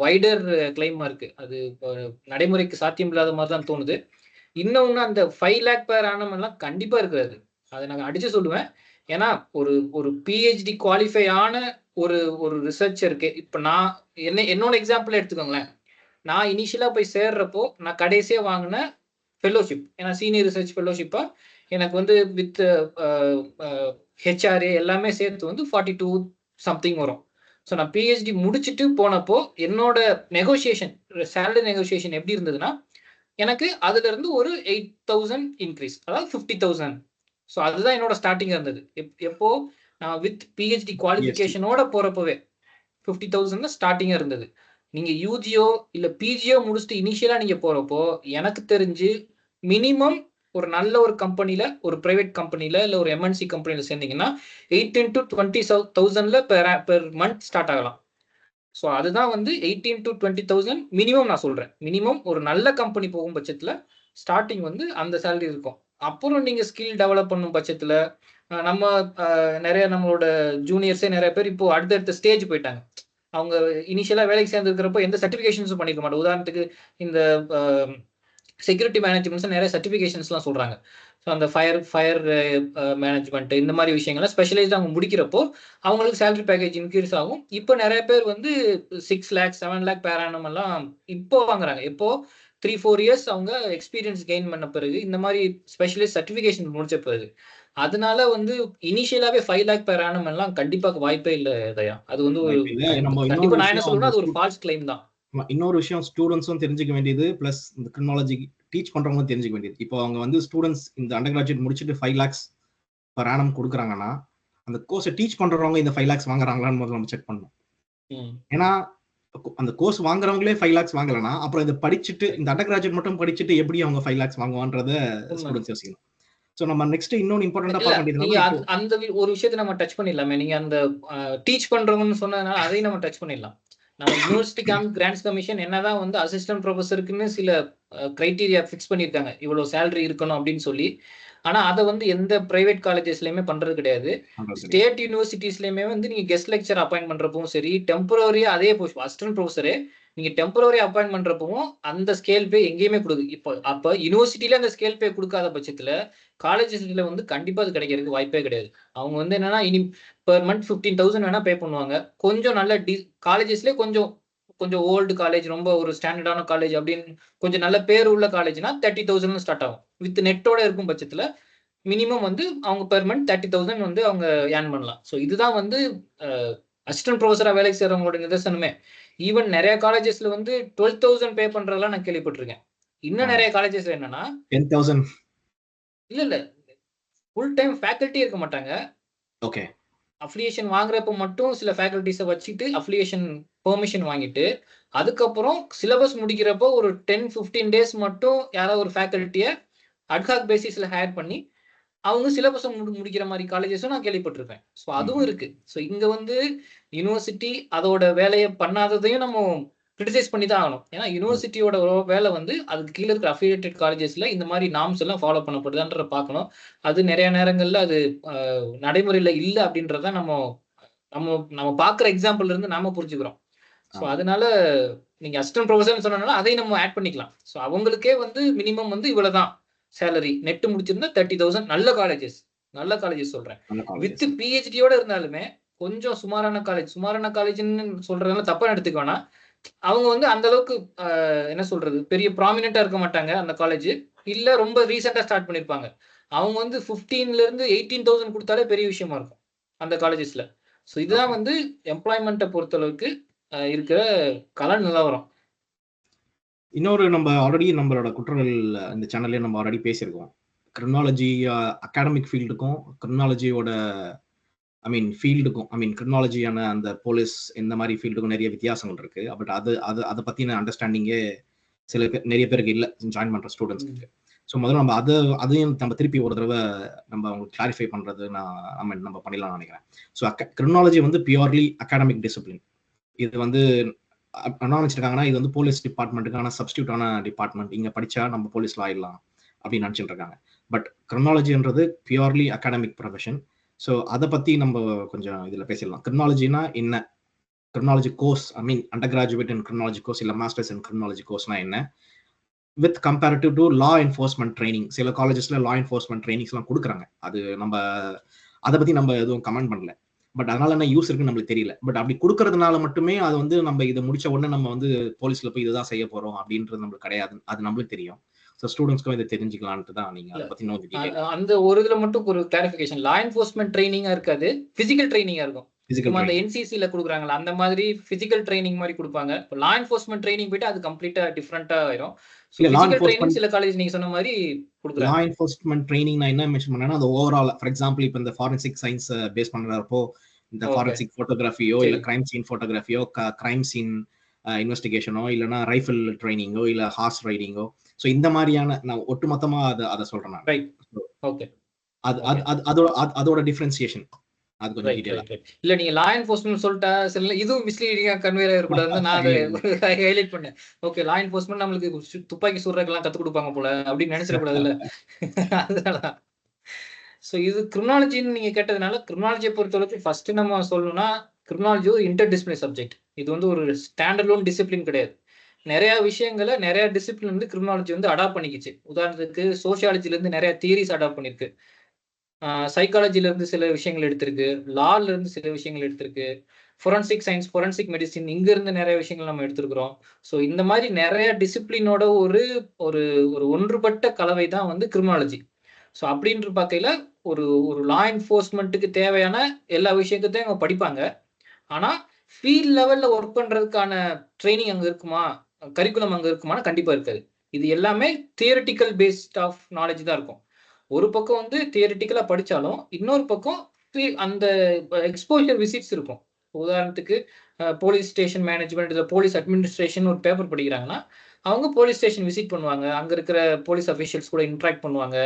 Speaker 2: வைடர் கிளைமா இருக்கு. அது நடைமுறைக்கு சாத்தியம் இல்லாத மாதிரி தான் தோணுது. இன்னொன்னு அந்த ஃபைவ் லேக் பேர் ஆனம் எல்லாம் கண்டிப்பா இருக்காது அதை நாங்க அடிச்சு சொல்லுவேன். ஏன்னா ஒரு ஒரு பிஹெச்டி குவாலிஃபை ஆன ஒரு ஒரு ரிசர்ச்சருக்கு இப்ப நான் என்ன என்னோட எக்ஸாம்பிள் எடுத்துக்கோங்களேன். நான் இனிஷியலா போய் சேர்றப்போ நான் கடைசியா வாங்கின ஃபெல்லோஷிப் ஏன்னா சீனியர் ரிசர்ச் ஃபெல்லோஷிப்பா எனக்கு வந்து வித் ஹெச்ஆர்ஏ எல்லாமே சேர்த்து வந்து ஃபார்ட்டி டூ சம்திங் வரும். ஸோ நான் பிஹெச்டி முடிச்சுட்டு போனப்போ என்னோட நெகோசியேஷன் சேலரி நெகோசியேஷன் எப்படி இருந்ததுன்னா எனக்கு அதுல இருந்து ஒரு எயிட் தௌசண்ட் இன்க்ரீஸ் அதாவது ஃபிஃப்டி தௌசண்ட் ஸோ அதுதான் என்னோட ஸ்டார்டிங் இருந்தது. எப்- எப்போ நான் வித் பிஹெச்டி குவாலிஃபிகேஷனோட போறப்பவே ஃபிஃப்டி தௌசண்ட் ஸ்டார்டிங்கா இருந்தது. நீங்க யூஜியோ இல்ல பிஜியோ முடிச்சுட்டு இனிஷியலா நீங்க போறப்போ எனக்கு தெரிஞ்சு மினிமம் ஒரு நல்ல ஒரு கம்பெனியில ஒரு பிரைவேட் கம்பெனியில இல்ல ஒரு எம்என்சி கம்பெனியில சேர்ந்தீங்கன்னா எயிட்டீன் டு டுவெண்ட்டி தௌசண்ட்ல பெர் பெர் மந்த் ஸ்டார்ட் ஆகலாம். ஸோ அதுதான் வந்து eighteen to twenty thousand minimum நான் சொல்றேன். மினிமம் ஒரு நல்ல கம்பெனி போகும் பட்சத்துல ஸ்டார்டிங் வந்து அந்த சேலரி இருக்கும். அப்புறம் நீங்க ஸ்கில் டெவலப் பண்ணும் பட்சத்துல நம்ம நிறைய நம்மளோட ஜூனியர்ஸே நிறைய பேர் இப்போ அடுத்தடுத்த ஸ்டேஜ் போயிட்டாங்க. அவங்க இனிஷியலா வேலைக்கு சேர்ந்துருக்கிறப்போ எந்த சர்டிபிகேஷன்ஸும் பண்ணிருக்க மாட்டோம். உதாரணத்துக்கு இந்த செக்யூரிட்டி மேனேஜ்மெண்ட்ஸ் நிறைய சர்டிஃபிகேஷன்ஸ்லாம் சொல்றாங்க. ஸோ அந்த ஃபயர் ஃபயர் மேனேஜ்மெண்ட் இந்த மாதிரி விஷயங்கள்லாம் ஸ்பெஷலைஸ்ட் அவங்க முடிக்கிறப்போ அவங்களுக்கு சேலரி பேக்கேஜ் இன்க்ரீஸ் ஆகும். இப்போ நிறைய பேர் வந்து six lakh seven lakh per annum எல்லாம் இப்போ வாங்குறாங்க. இப்போ த்ரீ ஃபோர் இயர்ஸ் அவங்க எக்ஸ்பீரியன்ஸ் கெயின் பண்ண பிறகு இந்த மாதிரி ஸ்பெஷலிஸ்ட் சர்டிஃபிகேஷன் முடிச்ச பிறகு அதனால வந்து இனிஷியலாவே ஃபைவ் லேக் பேர் ஆனம் எல்லாம் கண்டிப்பா வாய்ப்பே இல்லை தயா. அது வந்து ஒரு கண்டிப்பா நான் என்ன சொல்றேன்னா அது ஒரு ஃபால்ஸ் கிளைம் தான்.
Speaker 1: இன்னொரு விஷயம் ஸ்டூடெண்ட்ஸும் தெரிஞ்சுக்க வேண்டியது பிளஸ் இந்த கிரிமினாலஜி டீச் பண்றவங்களும் தெரிஞ்சுக்க வேண்டியது. இப்போ அவங்க வந்து ஸ்டூடெண்ட்ஸ் இந்த அண்டர் கிராஜுவேட் முடிச்சுட்டு ஃபைவ் லேக்ஸ் பர் ஆனம் கொடுக்குறாங்கன்னா அந்த கோர்ஸை டீச் பண்றவங்க இந்த ஃபைவ் லேக்ஸ் வாங்குறாங்களான்னு முதல்ல நம்ம செக் பண்ணணும். ஏன்னா அந்த கோர்ஸ் வாங்குறவங்களே ஃபைவ் லேக்ஸ் வாங்கலனா அப்புறம் இதை படிச்சுட்டு இந்த அண்டர் கிராஜுவேட் மட்டும் படிச்சுட்டு எப்படி அவங்க ஃபைவ் லேக்ஸ் வாங்குவான்றத. ஸ்டூடெண்ட்ஸ் யோசிக்கணும். ஸோ நம்ம நெக்ஸ்ட் இன்னொன்னு இம்பார்ட்டண்டா
Speaker 2: இல்ல
Speaker 1: பார்க்க வேண்டியது
Speaker 2: அந்த- ஒரு விஷயத்தை நம்ம டச் பண்ணிடலாமே. நீங்க அந்த டீச் பண்றவங்கன்னு சொன்னதுனால அதையும் நம்ம டச் பண்ணிடலாம். நம்ம யூனிவர்சிட்டி கிராண்ட்ஸ் கமிஷன் என்னதான் வந்து அசிஸ்டன்ட் ப்ரொஃபஸருக்குன்னு சில கிரைட்டீரியா ஃபிக்ஸ் பண்ணியிருக்காங்க. இவ்வளவு சேலரி இருக்கணும் அப்படின்னு சொல்லி. ஆனா அதை வந்து எந்த பிரைவேட் காலேஜஸ்லயுமே பண்றது கிடையாது. ஸ்டேட் யூனிவர்சிட்டிஸ்லயுமே வந்து நீங்க கெஸ்ட் லெக்சர் அப்பாயிண்ட் பண்றப்பவும் சரி டெம்பரரியா அதே அசிஸ்டன்ட் ப்ரொஃபஸரே நீங்க டெம்பரரி அப்பாயின் பண்றப்பவும் அந்த ஸ்கேல் பே எங்கேயுமே கொடுக்கு இப்போ அப்ப யூனிவர்சிட்டியில அந்த ஸ்கேல் பே கொடுக்காத பட்சத்துல காலேஜஸ்ல வந்து கண்டிப்பா அது கிடைக்கிறதுக்கு வாய்ப்பே கிடையாது. அவங்க வந்து என்னன்னா இனி பெர் மந்த் ஃபிஃப்டீன் தௌசண்ட் வேணா பே பண்ணுவாங்க. கொஞ்சம் நல்ல டி காலேஜஸ்லேயே கொஞ்சம் கொஞ்சம் ஓல்டு காலேஜ் ரொம்ப ஒரு ஸ்டாண்டர்டான காலேஜ் அப்படின்னு கொஞ்சம் நல்ல பேர் உள்ள காலேஜ்னா தேர்ட்டி தௌசண்ட் ஸ்டார்ட் ஆகும். வித் நெட்டோட இருக்கும் பட்சத்துல மினிமம் வந்து அவங்க பெர் மந்த் தேர்ட்டி தௌசண்ட் வந்து அவங்க ஏர்ன் பண்ணலாம். ஸோ இதுதான் வந்து அசிஸ்டன்ட் ப்ரொஃபஸராக வேலைக்கு செய்கிறவங்களோட நிதர்சனமே. ஈவன் நிறைய காலேஜஸ்ல வந்து டுவெல் தௌசண்ட் பே பண்றதெல்லாம் நான் கேள்விப்பட்டிருக்கேன். இன்னும் நிறைய காலேஜஸ்ல என்னன்னா
Speaker 1: 10,000
Speaker 2: இல்ல இல்ல. ஃபுல் டைம் ஃபேக்கல்ட்டி இருக்க மாட்டாங்க.
Speaker 1: ஓகே
Speaker 2: அஃபிலியேஷன் வாங்குறப்ப மட்டும் சில ஃபேக்கல்ட்டிஸை வச்சுட்டு அஃபிலியேஷன் பெர்மிஷன் வாங்கிட்டு அதுக்கப்புறம் சிலபஸ் முடிக்கிறப்போ ஒரு டென் ஃபிஃப்டீன் டேஸ் மட்டும் யாராவது ஒரு ஃபேக்கல்ட்டியை அட்ஹாக் பேசிஸ்ல ஹேர் பண்ணி அவங்க சிலபஸை முடி முடிக்கிற மாதிரி காலேஜஸும் நான் கேள்விப்பட்டிருக்கேன் ஸோ அதுவும் இருக்கு. ஸோ இங்க வந்து யூனிவர்சிட்டி அதோட வேலையை பண்ணாததையும் நம்ம கிரிட்டிசைஸ் பண்ணி தான் ஆகணும். ஏன்னா யூனிவர்சிட்டியோட வேலை வந்து அதுக்கு கீழே இருக்கிற அஃபிலியேட்டட் காலேஜஸ்ல இந்த மாதிரி நாம்ஸ் எல்லாம் ஃபாலோ பண்ணப்படுதான்ற பார்க்கணும். அது நிறைய நேரங்கள்ல அது நடைமுறையில இல்லை அப்படின்றத நம்ம நம்ம நம்ம பார்க்குற எக்ஸாம்பிள் இருந்து நாம புரிஞ்சுக்கிறோம். ஸோ. அதனால நீங்க அசிஸ்டன்ட் ப்ரொஃபஸர் சொன்னனால அதையும் நம்ம ஆட் பண்ணிக்கலாம். ஸோ அவங்களுக்கே வந்து மினிமம் வந்து இவ்வளவுதான். சேலரி நெட் முடிச்சிருந்தா தேர்ட்டி தௌசண்ட் நல்ல காலேஜஸ் நல்ல காலேஜஸ் சொல்றேன். வித். பிஹெச்டியோட இருந்தாலுமே கொஞ்சம் சுமாரான காலேஜ் சுமாரான காலேஜ்ன்னு சொல்றதுனால தப்பா எடுத்துக்க வேணாம். அவங்க வந்து அந்த அளவுக்கு என்ன சொல்றது பெரிய ப்ராமினெண்டா இருக்க மாட்டாங்க அந்த காலேஜ் இல்ல ரொம்ப ரீசெண்டா ஸ்டார்ட் பண்ணிருப்பாங்க. அவங்க வந்து 15 ல இருந்து எயிட்டீன் தௌசண்ட் கொடுத்தாலே பெரிய விஷயமா இருக்கும் அந்த காலேஜஸ்ல ஸோ இதுதான். வந்து எம்ப்ளாய்மெண்ட்டை பொறுத்தளவுக்கு ஆஹ், இருக்கிற கல நிலவரம்.
Speaker 1: இன்னொரு நம்ம ஆல்ரெடி நம்மளோட குற்றங்கள் இந்த சேனல்லே நம்ம ஆல்ரெடி பேசியிருக்கோம். கிரிமினாலஜி அகாடமிக் ஃபீல்டுக்கும் கிரிமினாலஜியோட ஐ மீன் ஃபீல்டுக்கும் ஐ மீன் கிரிமினாலஜியான அந்த போலீஸ் இந்த மாதிரி ஃபீல்டுக்கும் நிறைய வித்தியாசங்கள் இருக்கு. பட் அது அது அதை பத்தின அண்டர்ஸ்டாண்டிங்கே சில பேர் நிறைய பேருக்கு இல்லை. ஜாயின் பண்ற ஸ்டூடெண்ட்ஸ்க்கு ஸோ முதல்ல நம்ம அதை அதையும் நம்ம திருப்பி ஒரு தடவை நம்ம அவங்களுக்கு கிளாரிஃபை பண்றது நான் மீன் நம்ம பண்ணிடலாம்னு நினைக்கிறேன். ஸோ கிரிமினாலஜி வந்து பியூர்லி அகாடமிக் டிசிப்ளின் இது வந்து என்ன நினைச்சிருக்காங்கன்னா இது வந்து போலீஸ் டிபார்ட்மெண்ட்டுக்கான சப்ஸ்டியூட்டான டிபார்ட்மெண்ட் இங்கே படித்தா நம்ம போலீஸில் ஆயிடலாம் அப்படின்னு நினச்சிட்டு இருக்காங்க. பட் கிரிமினாலஜின்றது பியூர்லி அகாடமிக் ப்ரொஃபஷன் ஸோ அதை பற்றி நம்ம கொஞ்சம் இதில் பேசிடலாம். கிரிமினாலஜினா என்ன? Criminology course I mean undergraduate in criminology course இல்லை மாஸ்டர்ஸ் இன் கிரிமினாலஜி கோர்ஸ்னா என்ன? With comparative to law enforcement training சில காலேஜஸில் லா என்ஃபோர்ஸ்மெண்ட் ட்ரைனிங்ஸ்லாம் கொடுக்குறாங்க. அது நம்ம அதை பற்றி நம்ம எதுவும் கமெண்ட் பண்ணல. பட் அதனால என்ன யூஸ் இருக்குன்னு நம்மளுக்கு தெரியல. பட் அப்படி கொடுக்கறதுனால மட்டுமே அது வந்து நம்ம இதை முடிச்ச உடனே நம்ம வந்து போலீஸ்ல போய் இதுதான் செய்ய போறோம் அப்படின்றது நம்மளுக்கு கிடையாது. அது நம்மளுக்கு தெரியும். ஸோ ஸ்டூடெண்ட்ஸ்க்கும் இதை தெரிஞ்சுக்கலான்ட்டு தான் நீங்க அதை பத்தி
Speaker 2: அ- அந்த ஒரு இதுல மட்டும் ஒரு கிளாரிபிகேஷன் லா என்ஃபோர்ஸ்மெண்ட் ட்ரைனிங்கா இருக்காது. பிசிக்கல் ட்ரைனிங்கா இருக்கும். அந்த. என்சிசில கொடுக்குறாங்கல்ல அந்த மாதிரி பிசிக்கல் ட்ரைனிங் மாதிரி கொடுப்பாங்க. லா என்ஃபோர்ஸ்மெண்ட் ட்ரைனிங் போயிட்டு அது கம்ப்ளீட்டா டிஃப்ரெண்டா ஆயிரும். சில காலேஜ் நீங்க சொன்ன மாதிரி கொடுக்குறாங்க.
Speaker 1: லா என்ஃபோர்ஸ்மெண்ட் ட்ரைனிங் நான் என்ன மென்ஷன் பண்ணேன்னா அது ஓவரால் ஃபார் எக்ஸாம்பிள் இப்போ இந்த ஃபாரன்சிக் சயின்ஸ் பேஸ் பண்றப்போ இந்த. ஃபாரன்சிக் போட்டோகிராஃபியோ இல்ல. கிரைம் சீன் போட்டோகிராஃபியோ கிரைம் சீன் இன்வெஸ்டிகேஷனோ இல்லைன்னா ரைஃபிள் ட்ரைனிங்கோ இல்ல ஹார்ஸ் ரைடிங்கோ ஸோ இந்த மாதிரியான நான் ஒட்டுமொத்தமா அதை அதை சொல்றேன் நான்.
Speaker 2: ரைட் ஓகே
Speaker 1: அது அது- அது- அதோட அது- அதோட டிஃபரன்சியேஷன் அது கொஞ்சம்
Speaker 2: ரைட் இல்ல நீங்க லா என்ஃபோர்ஸ்மெண்ட் சொல்லிட்டா சில இதுவும் மிஸ்லீடிங்கா கன்வே ஆகக்கூடாதுன்னு நான் அதை ஹைலைட் பண்ணேன். ஓகே லா என்ஃபோர்ஸ்மெண்ட் நம்மளுக்கு துப்பாக்கி சுடுறதுக்கெல்லாம் கத்து கொடுப்பாங்க போல அப்படின்னு நினைச்சிடக்கூடாதுல்ல. அதனால ஸோ இது கிரிமினாலஜின்னு நீங்க கேட்டதுனால கிரிமினாலஜியை பொறுத்தவரைக்கும் ஃபர்ஸ்ட் நம்ம சொல்லணும்னா கிரிமினாலஜி ஒரு இன்டர் டிசிப்ளின் சப்ஜெக்ட் இது வந்து ஒரு ஸ்டாண்டர்ட் லோன் டிசிப்ளின் கிடையாது. நிறைய விஷயங்களை நிறைய டிசிப்ளின் வந்து கிரிமினாலஜி வந்து அடாப்ட் பண்ணிக்கிச்சு. உதாரணத்துக்கு சோசியாலஜில இருந்து நிறைய தியரிஸ் அடாப்ட் பண்ணிருக்கு. சைக்காலஜில இருந்து சில விஷயங்கள் எடுத்திருக்கு. லால இருந்து சில விஷயங்கள் எடுத்திருக்கு. ஃபொரன்சிக் சயின்ஸ் ஃபொரன்சிக் மெடிசின் இங்க இருந்து நிறைய விஷயங்கள் நம்ம எடுத்திருக்கிறோம். ஸோ இந்த மாதிரி நிறைய டிசிப்ளினோட ஒரு ஒரு ஒரு ஒன்றுபட்ட கலவை தான் வந்து கிரிமினாலஜி ஸோ அப்படின்ற பார்க்கையில ஒரு ஒரு லா என்ஃபோர்ஸ்மெண்ட்டுக்கு தேவையான எல்லா விஷயத்தையும் அவங்க படிப்பாங்க. ஆனா ஃபீல்ட் லெவல்ல ஒர்க் பண்றதுக்கான ட்ரைனிங் அங்க இருக்குமா? கரிக்குலம் அங்க இருக்குமானா கண்டிப்பா இருக்காது. இது எல்லாமே தியரிட்டிக்கல் பேஸ்ட் ஆஃப் நாலேஜ் தான் இருக்கும். ஒரு பக்கம் வந்து தியரிட்டிக்கலா படிச்சாலும் இன்னொரு பக்கம் அந்த எக்ஸ்போஷர் விசிட்ஸ் இருக்கும். உதாரணத்துக்கு போலீஸ் ஸ்டேஷன் மேனேஜ்மெண்ட் இல்லை போலீஸ் அட்மினிஸ்ட்ரேஷன் ஒரு பேப்பர் படிக்கிறாங்கன்னா அவங்க போலீஸ் ஸ்டேஷன் விசிட் பண்ணுவாங்க. அங்கே இருக்கிற போலீஸ் அஃபிஷியல்ஸ் கூட இன்ட்ராக்ட் பண்ணுவாங்க.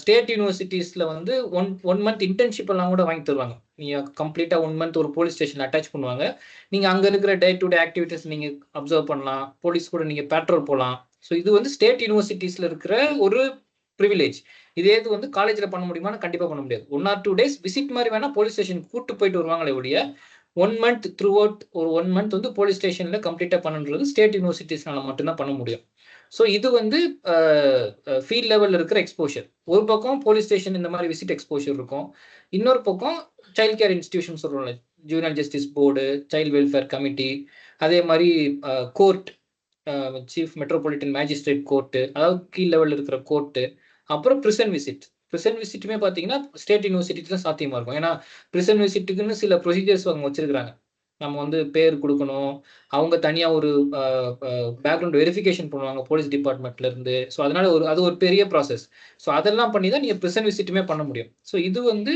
Speaker 2: ஸ்டேட் யூனிவர்சிட்டிஸில் வந்து ஒன் ஒன் மந்த் இன்டர்ன்ஷிப் எல்லாம் கூட வாங்கி தருவாங்க. நீங்கள் கம்ப்ளீட்டாக ஒன் மந்த் ஒரு போலீஸ் ஸ்டேஷன் அட்டாச் பண்ணுவாங்க. நீங்கள் அங்கே இருக்கிற டே டு டே ஆக்டிவிட்டிஸ் நீங்கள் அப்சர்வ் பண்ணலாம். போலீஸ் கூட நீங்கள் பேட்ரோல் போகலாம் ஸோ இது வந்து ஸ்டேட் யூனிவர்சிட்டிஸில் இருக்கிற ஒரு ப்ரிவிலேஜ் இதே இது வந்து காலேஜில் பண்ண முடியுமான்னு கண்டிப்பாக பண்ண முடியாது. One or two days visit மாதிரி வேணால் போலீஸ் ஸ்டேஷன் கூட்டு போயிட்டு வருவாங்களே ஒழிய ஒன் மந்த் த்ரூ அவுட் ஒரு ஒன் மந்த் வந்து போலீஸ் ஸ்டேஷனில் கம்ப்ளீட்டாக பண்ணுன்றது ஸ்டேட் யூனிவர்சிட்டிஸ்னால மட்டும்தான் பண்ண முடியும். ஸோ இது வந்து ஃபீல்ட் லெவலில் இருக்கிற எக்ஸ்போஷர் ஒரு பக்கம் போலீஸ் ஸ்டேஷன் இந்த மாதிரி விசிட் எக்ஸ்போஷர் இருக்கும். இன்னொரு பக்கம் சைல்ட் கேர் இன்ஸ்டியூஷன் சொல்றோம்ல junior justice board child welfare committee அதே மாதிரி court chief metropolitan magistrate court அதாவது கீழ் லெவலில் இருக்கிற கோர்ட்டு அப்புறம் ப்ரிசன் விசிட் ப்ரிசன் விசிட்டுமே பார்த்தீங்கன்னா ஸ்டேட் யூனிவர்சிட்டி தான் சாத்தியமாக இருக்கும். ஏன்னா ப்ரிசன் விசிட்டுக்குன்னு சில ப்ரொசீஜர்ஸ் அவங்க வச்சிருக்காங்க நம்ம வந்து பேர் கொடுக்கணும். அவங்க தனியாக ஒரு பேக்ரவுண்ட் வெரிஃபிகேஷன் பண்ணுவாங்க போலீஸ் டிபார்ட்மெண்ட்லேருந்து ஸோ அதனால ஒரு அது ஒரு பெரிய ப்ராசஸ் ஸோ அதெல்லாம் பண்ணி தான் நீங்கள் ப்ரிசன் விசிட்டுமே பண்ண முடியும். ஸோ இது வந்து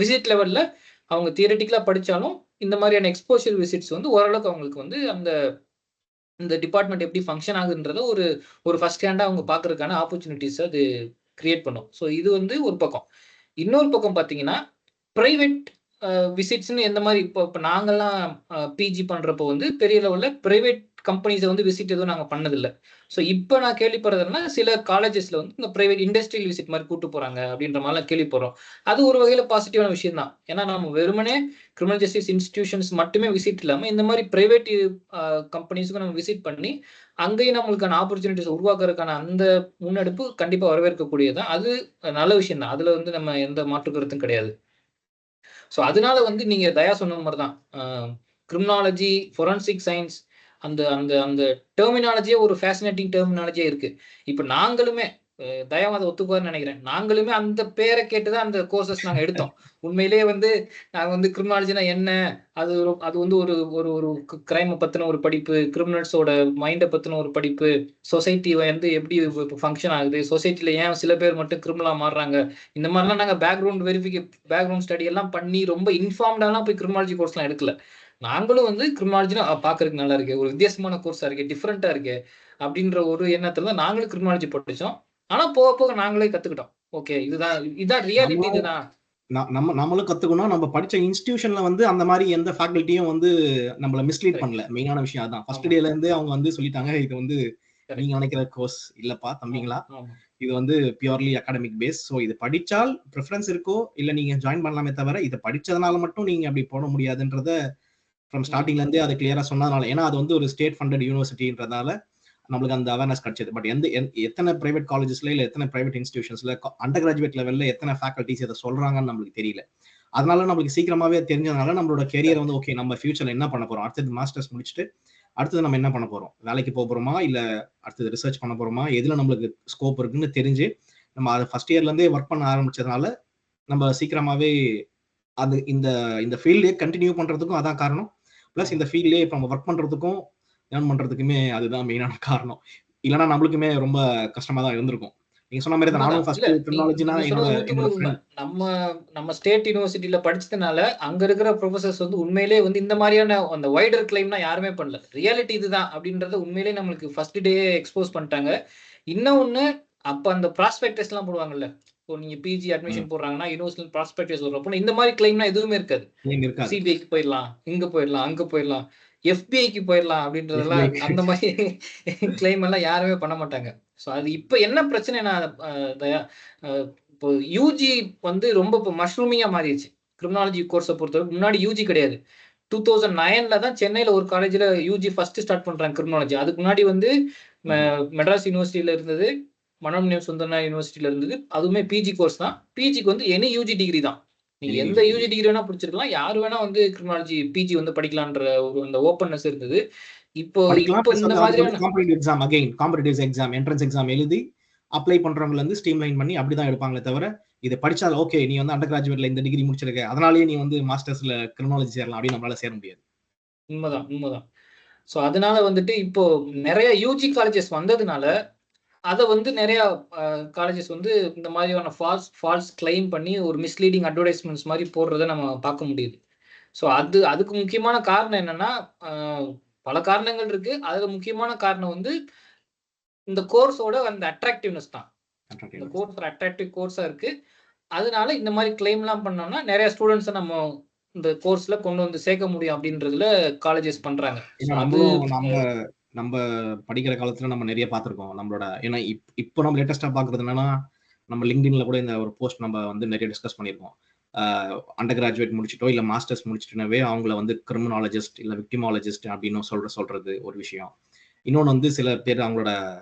Speaker 2: விசிட் லெவலில் அவங்க தியரட்டிக்கலாக படித்தாலும் இந்த மாதிரியான எக்ஸ்போஷர் விசிட்ஸ் வந்து ஓரளவுக்கு அவங்களுக்கு வந்து அந்த இந்த டிபார்ட்மெண்ட் எப்படி ஃபங்க்ஷன் ஆகுன்றத ஒரு ஒரு ஃபர்ஸ்ட் ஹேண்டாக அவங்க பார்க்கறதுக்கான ஆப்பர்ச்சுனிட்டிஸ் அது கிரியேட் பண்ணும். ஸோ இது வந்து ஒரு பக்கம். இன்னொரு பக்கம் பார்த்தீங்கன்னா ப்ரைவேட் விசிட்ஸ்னு எந்த மாதிரி இப்போ இப்போ நாங்கள்லாம் பிஜி பண்ணுறப்போ வந்து பெரிய லெவலில் ப்ரைவேட் கம்பெனிஸை வந்து விசிட் எதுவும் நாங்கள் பண்ணதில்லை. ஸோ இப்போ நான் கேள்விப்படுறதுனா சில காலேஜஸில் வந்து இந்த ப்ரைவேட் இண்டஸ்ட்ரியல் விசிட் மாதிரி கூட்டு போகிறாங்க அப்படின்ற மாதிரிலாம் கேள்விப்படுறோம். அது ஒரு வகையில் பாசிட்டிவான விஷயம் தான். ஏன்னா நம்ம வெறுமனே கிரிமினல் ஜஸ்டிஸ் இன்ஸ்டிடியூஷன்ஸ் மட்டுமே விசிட் இல்லாமல் இந்த மாதிரி ப்ரைவேட் கம்பெனிஸுக்கும் நம்ம விசிட் பண்ணி அங்கேயும் நம்மளுக்கான ஆப்பர்ச்சுனிட்டிஸ் உருவாக்குறதுக்கான அந்த முன்னெடுப்பு கண்டிப்பாக வரவேற்கக்கூடியதான் அது நல்ல விஷயம் தான். அதில் வந்து நம்ம எந்த மாற்று கருத்தும் கிடையாது. ஸோ அதனால வந்து நீங்கள் தயா சொன்ன மாதிரி தான் கிரிமினாலஜி ஃபொரன்சிக் சயின்ஸ் அந்த அந்த அந்த டெர்மினாலஜியே ஒரு ஃபேசினேட்டிங் டெர்மினாலஜியே இருக்கு. இப்போ நாங்களுமே அஹ், தயாவும் அதை ஒத்துக்குவார்னு நினைக்கிறேன். நாங்களுமே அந்த பேரை கேட்டுதான் அந்த கோர்சஸ் நாங்கள் எடுத்தோம். உண்மையிலேயே வந்து நாங்கள் வந்து கிரிமினாலஜினா என்ன அது ஒரு அது வந்து ஒரு ஒரு ஒரு கிரைமை பற்றின ஒரு படிப்பு கிரிமினல்ஸோட மைண்டை பற்றின ஒரு படிப்பு சொசைட்டி வந்து எப்படி ஃபங்க்ஷன் ஆகுது சொசைட்டியில் ஏன் சில பேர் மட்டும் கிரிமினலாக மாறுறாங்க? இந்த மாதிரிலாம் நாங்கள் பேக்ரவுண்ட் வெரிஃபிகே பேக்ரவுண்ட் ஸ்டடி எல்லாம் பண்ணி ரொம்ப இன்ஃபார்ம்டாலாம் போய் கிரிமினாலஜி கோர்ஸ்லாம் எடுக்கல. நாங்களும் வந்து கிரிமினாலஜினா பாக்குறதுக்கு நல்லா இருக்கு. ஒரு வித்தியாசமான கோர்ஸா இருக்கு டிஃப்ரெண்டா இருக்கு அப்படின்ற ஒரு எண்ணத்துல தான் நாங்களும் கிரிமினாலஜி படிச்சோம். ஆனா போக போக நாங்களே கத்துக்கிட்டோம். ஓகே இதுதான் இதுதான் ரியாலிட்டி இதுதான்.
Speaker 1: நம்ம நம்மளும் கத்துக்கணும். நம்ம படிச்ச இன்ஸ்டிடியூஷன்ல வந்து அந்த மாதிரி எந்த ஃபேக்கல்ட்டியும் வந்து நம்மள மிஸ்லீட். பண்ணல. மெயினான விஷயம் அதான். ஃபர்ஸ்ட். டேல இருந்தே அவங்க வந்து சொல்லிட்டாங்க இது வந்து. நீங்க நினைக்கிற கோர்ஸ் இல்லப்பா தம்பிங்களா? இது வந்து பியூர்லி அகாடமிக் பேஸ் ஸோ இது படிச்சால் ப்ரிஃபரன்ஸ் இருக்கோ இல்ல நீங்க ஜாயின் பண்ணலாமே தவிர இதை படிச்சதுனால மட்டும் நீங்க அப்படி போட முடியாதுன்றத ஃப்ரம் ஸ்டார்டிங்ல இருந்தே அது கிளியரா சொன்னதுனால ஏன்னா அது வந்து ஒரு ஸ்டேட் ஃபண்டட் யூனிவர்சிட்டின்றதால நம்மளுக்கு அந்த அவேர்னஸ் கிடைச்சது. பட் எந்த எத்தனை பிரைவேட் காலேஜஸ்ல இல்ல எத்தனை பிரைவேட் இன்ஸ்டியூஷன்ஸ்ல அண்டர் கிராஜுவேட் லெவல்ல எத்தனை ஃபேக்கல்ட்டிஸ் இதை சொல்றாங்கன்னு நம்மளுக்கு தெரியல. அதனால நம்மளுக்கு சீக்கிரமாவே தெரிஞ்சதுனால நம்மளோட கெரியர் வந்து ஓகே நம்ம ஃபியூச்சர்ல என்ன பண்ண போறோம்? அடுத்தது மாஸ்டர்ஸ் முடிச்சுட்டு அடுத்தது நம்ம என்ன பண்ண போறோம்? வேலைக்கு போக போறோமா? இல்ல அடுத்தது ரிசர்ச் பண்ண போறோமா? எதுல நம்மளுக்கு ஸ்கோப் இருக்குன்னு தெரிஞ்சு நம்ம அதை ஃபர்ஸ்ட் இயர்ல இருந்தே ஒர்க் பண்ண ஆரம்பிச்சதுனால நம்ம சீக்கிரமாவே அது இந்த இந்த ஃபீல்டே கண்டினியூ பண்றதுக்கும் அதான் காரணம். ப்ளஸ் இந்த ஃபீல்ட்லேயே இப்போ நம்ம ஒர்க் பண்றதுக்கும் ஏர்ன் பண்றதுக்குமே அதுதான் மெயினான காரணம். இல்லைன்னா நம்மளுக்குமே ரொம்ப கஷ்டமா தான் இருந்திருக்கும். நீங்க சொன்ன மாதிரி நானும். ஃபர்ஸ்ட்
Speaker 2: நம்ம நம்ம ஸ்டேட் யூனிவர்சிட்டியில படிச்சதுனால அங்க இருக்கிற ப்ரொஃபசர்ஸ் வந்து உண்மையிலேயே வந்து இந்த மாதிரியான அந்த வைடர் கிளைம்னா யாருமே பண்ணல. ரியாலிட்டி இதுதான் அப்படின்றத உண்மையிலேயே நம்மளுக்கு ஃபர்ஸ்ட் டே எக்ஸ்போஸ் பண்ணிட்டாங்க. இன்னொன்னு அப்ப அந்த ப்ராஸ்பெக்டஸ் எல்லாம் போடுவாங்கல்ல இப்போ நீங்க பிஜி அட்மிஷன் போடுறாங்கன்னா யூனிவர்சிட்டி ப்ராஸ்பெக்டஸ் சொல்றப்போ இந்த மாதிரி கிளைம்னா எதுவுமே இருக்காது. சிபிஐக்கு போயிடலாம் இங்க போயிடலாம் அங்க போயிடலாம் எஃபிஐக்கு போயிடலாம் அப்படின்றதெல்லாம். அந்த மாதிரி கிளைம் எல்லாம் யாருமே பண்ண மாட்டாங்க. ஸோ அது இப்போ என்ன பிரச்சனைனா தயா அஹ், இப்போ யூஜி வந்து ரொம்ப இப்போ மஷ்ரூமிங்கா மாறிடுச்சு. கிரிமினாலஜி கோர்ஸை பொறுத்தவரைக்கும் முன்னாடி யூஜி கிடையாது. டூ தௌசண்ட் நைன்ல தான் சென்னையில ஒரு காலேஜ்ல யூஜி ஃபர்ஸ்ட் ஸ்டார்ட் பண்றாங்க கிரிமினாலஜி அதுக்கு முன்னாடி வந்து மெட்ராஸ் யூனிவர்சிட்டியில இருந்தது. மனோன்மணியம் சுந்தரனா யூனிவர்சிட்டியில இருந்தது. அதுவுமே பிஜி கோர்ஸ் தான். பிஜிக்கு வந்து எனி யூஜி டிகிரி தான். நீங்க எந்த யூஜி டிகிரி வேணா படிச்சிருக்கலாம். யாரு வேணா வந்து கிரிமினாலஜி பிஜி வந்து படிக்கலான்ற ஒரு அந்த ஓப்பன்னஸ் இருந்தது. இப்போ இப்போ இந்த மாதிரியான
Speaker 1: competitive exam again competitive exam entrance exam எழுதி அப்ளை பண்றவங்க வந்து ஸ்ட்ரீம் லைன் பண்ணி அப்படிதான் எடுப்பாங்களே தவிர இது படிச்சால் ஓகே நீ வந்து அண்டர் கிராஜுவேட்ல இந்த டிகிரி முடிச்சிருக்க. அதனாலேயே நீ வந்து மாஸ்டர்ஸ்ல கிரிமினாலஜி சேரலாம் அப்படின்னு நம்மளால சேர முடியாது.
Speaker 2: உண்மைதான் உண்மைதான். ஸோ அதனால வந்துட்டு இப்போ நிறைய யூஜி காலேஜஸ் வந்ததுனால அதை வந்து நிறைய காலேஜஸ் வந்து இந்த மாதிரியான ஃபால்ஸ் ஃபால்ஸ் கிளைம் பண்ணி ஒரு மிஸ்லீடிங் அட்வர்டைஸ்மெண்ட்ஸ் மாதிரி போடுறத நம்ம பார்க்க முடியுது. ஸோ அது அதுக்கு முக்கியமான காரணம் என்னன்னா பல காரணங்கள் இருக்கு. அதுல முக்கியமான காரணம் வந்து இந்த கோர்ஸோட அந்த அட்ராக்டிவ்னஸ் தான். இந்த கோர்ஸ் ஒரு அட்ராக்டிவ் கோர்ஸா இருக்கு. அதனால இந்த மாதிரி கிளைம்லாம் பண்ணோம்னா நிறைய ஸ்டூடெண்ட்ஸை நம்ம இந்த கோர்ஸ்ல கொண்டு வந்து சேர்க்க முடியும் அப்படின்றதுல காலேஜஸ் பண்றாங்க.
Speaker 1: நம்ம படிக்கிற காலத்துல நம்ம நிறைய பார்த்திருக்கோம். நம்மளோட ஏன்னா இப்- இப்போ நம்ம லேட்டஸ்டா பாக்குறது என்னன்னா நம்ம லிங்க்டின்ல கூட இந்த ஒரு போஸ்ட் நம்ம வந்து நிறைய டிஸ்கஸ் பண்ணியிருக்கோம். அண்டர் கிராஜுவேட் முடிச்சிட்டோ இல்ல மாஸ்டர்ஸ் முடிச்சிட்டோவே அவங்கள வந்து கிரிமினாலஜிஸ்ட் இல்ல விக்டிமாலஜிஸ்ட் அப்படின்னு சொல்ற சொல்றது ஒரு விஷயம். இன்னொன்று வந்து சில பேர் அவங்களோட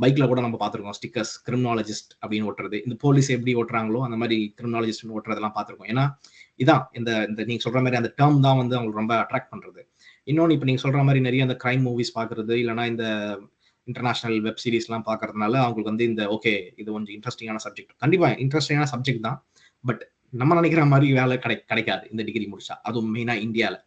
Speaker 1: பைக்ல கூட நம்ம பார்த்துருக்கோம். ஸ்டிக்கர்ஸ் கிரிமினாலஜிஸ்ட் அப்படின்னு ஓட்டுறது. இந்த போலீஸ் எப்படி ஓட்டுறாங்களோ அந்த மாதிரி கிரிமினாலஜிஸ்ட் ஓட்டுறதெல்லாம் பார்த்துருக்கோம். ஏன்னா இதான் இந்த இந்த நீங்க சொல்ற மாதிரி அந்த டேர்ம் தான் வந்து அவங்களுக்கு ரொம்ப அட்ராக்ட் பண்றது. இன்னொன்று இப்போ நீங்கள் சொல்கிற மாதிரி நிறைய அந்த கிரைம் மூவிஸ் பார்க்குறது இல்லைன்னா இந்த இன்டர்நேஷனல் வெப் சீரிஸ்லாம் பார்க்கறதுனால அவங்களுக்கு வந்து இந்த ஓகே இது கொஞ்சம் இன்ட்ரெஸ்டிங்கான சப்ஜெக்ட் கண்டிப்பாக இன்ட்ரெஸ்டிங்கான சப்ஜெக்ட் தான் பட் நம்ம நினைக்கிற மாதிரி வேலை கிடை கிடைக்காது. இந்த டிகிரி முடிச்சா. அதுவும் மெயினாக இந்தியாவில்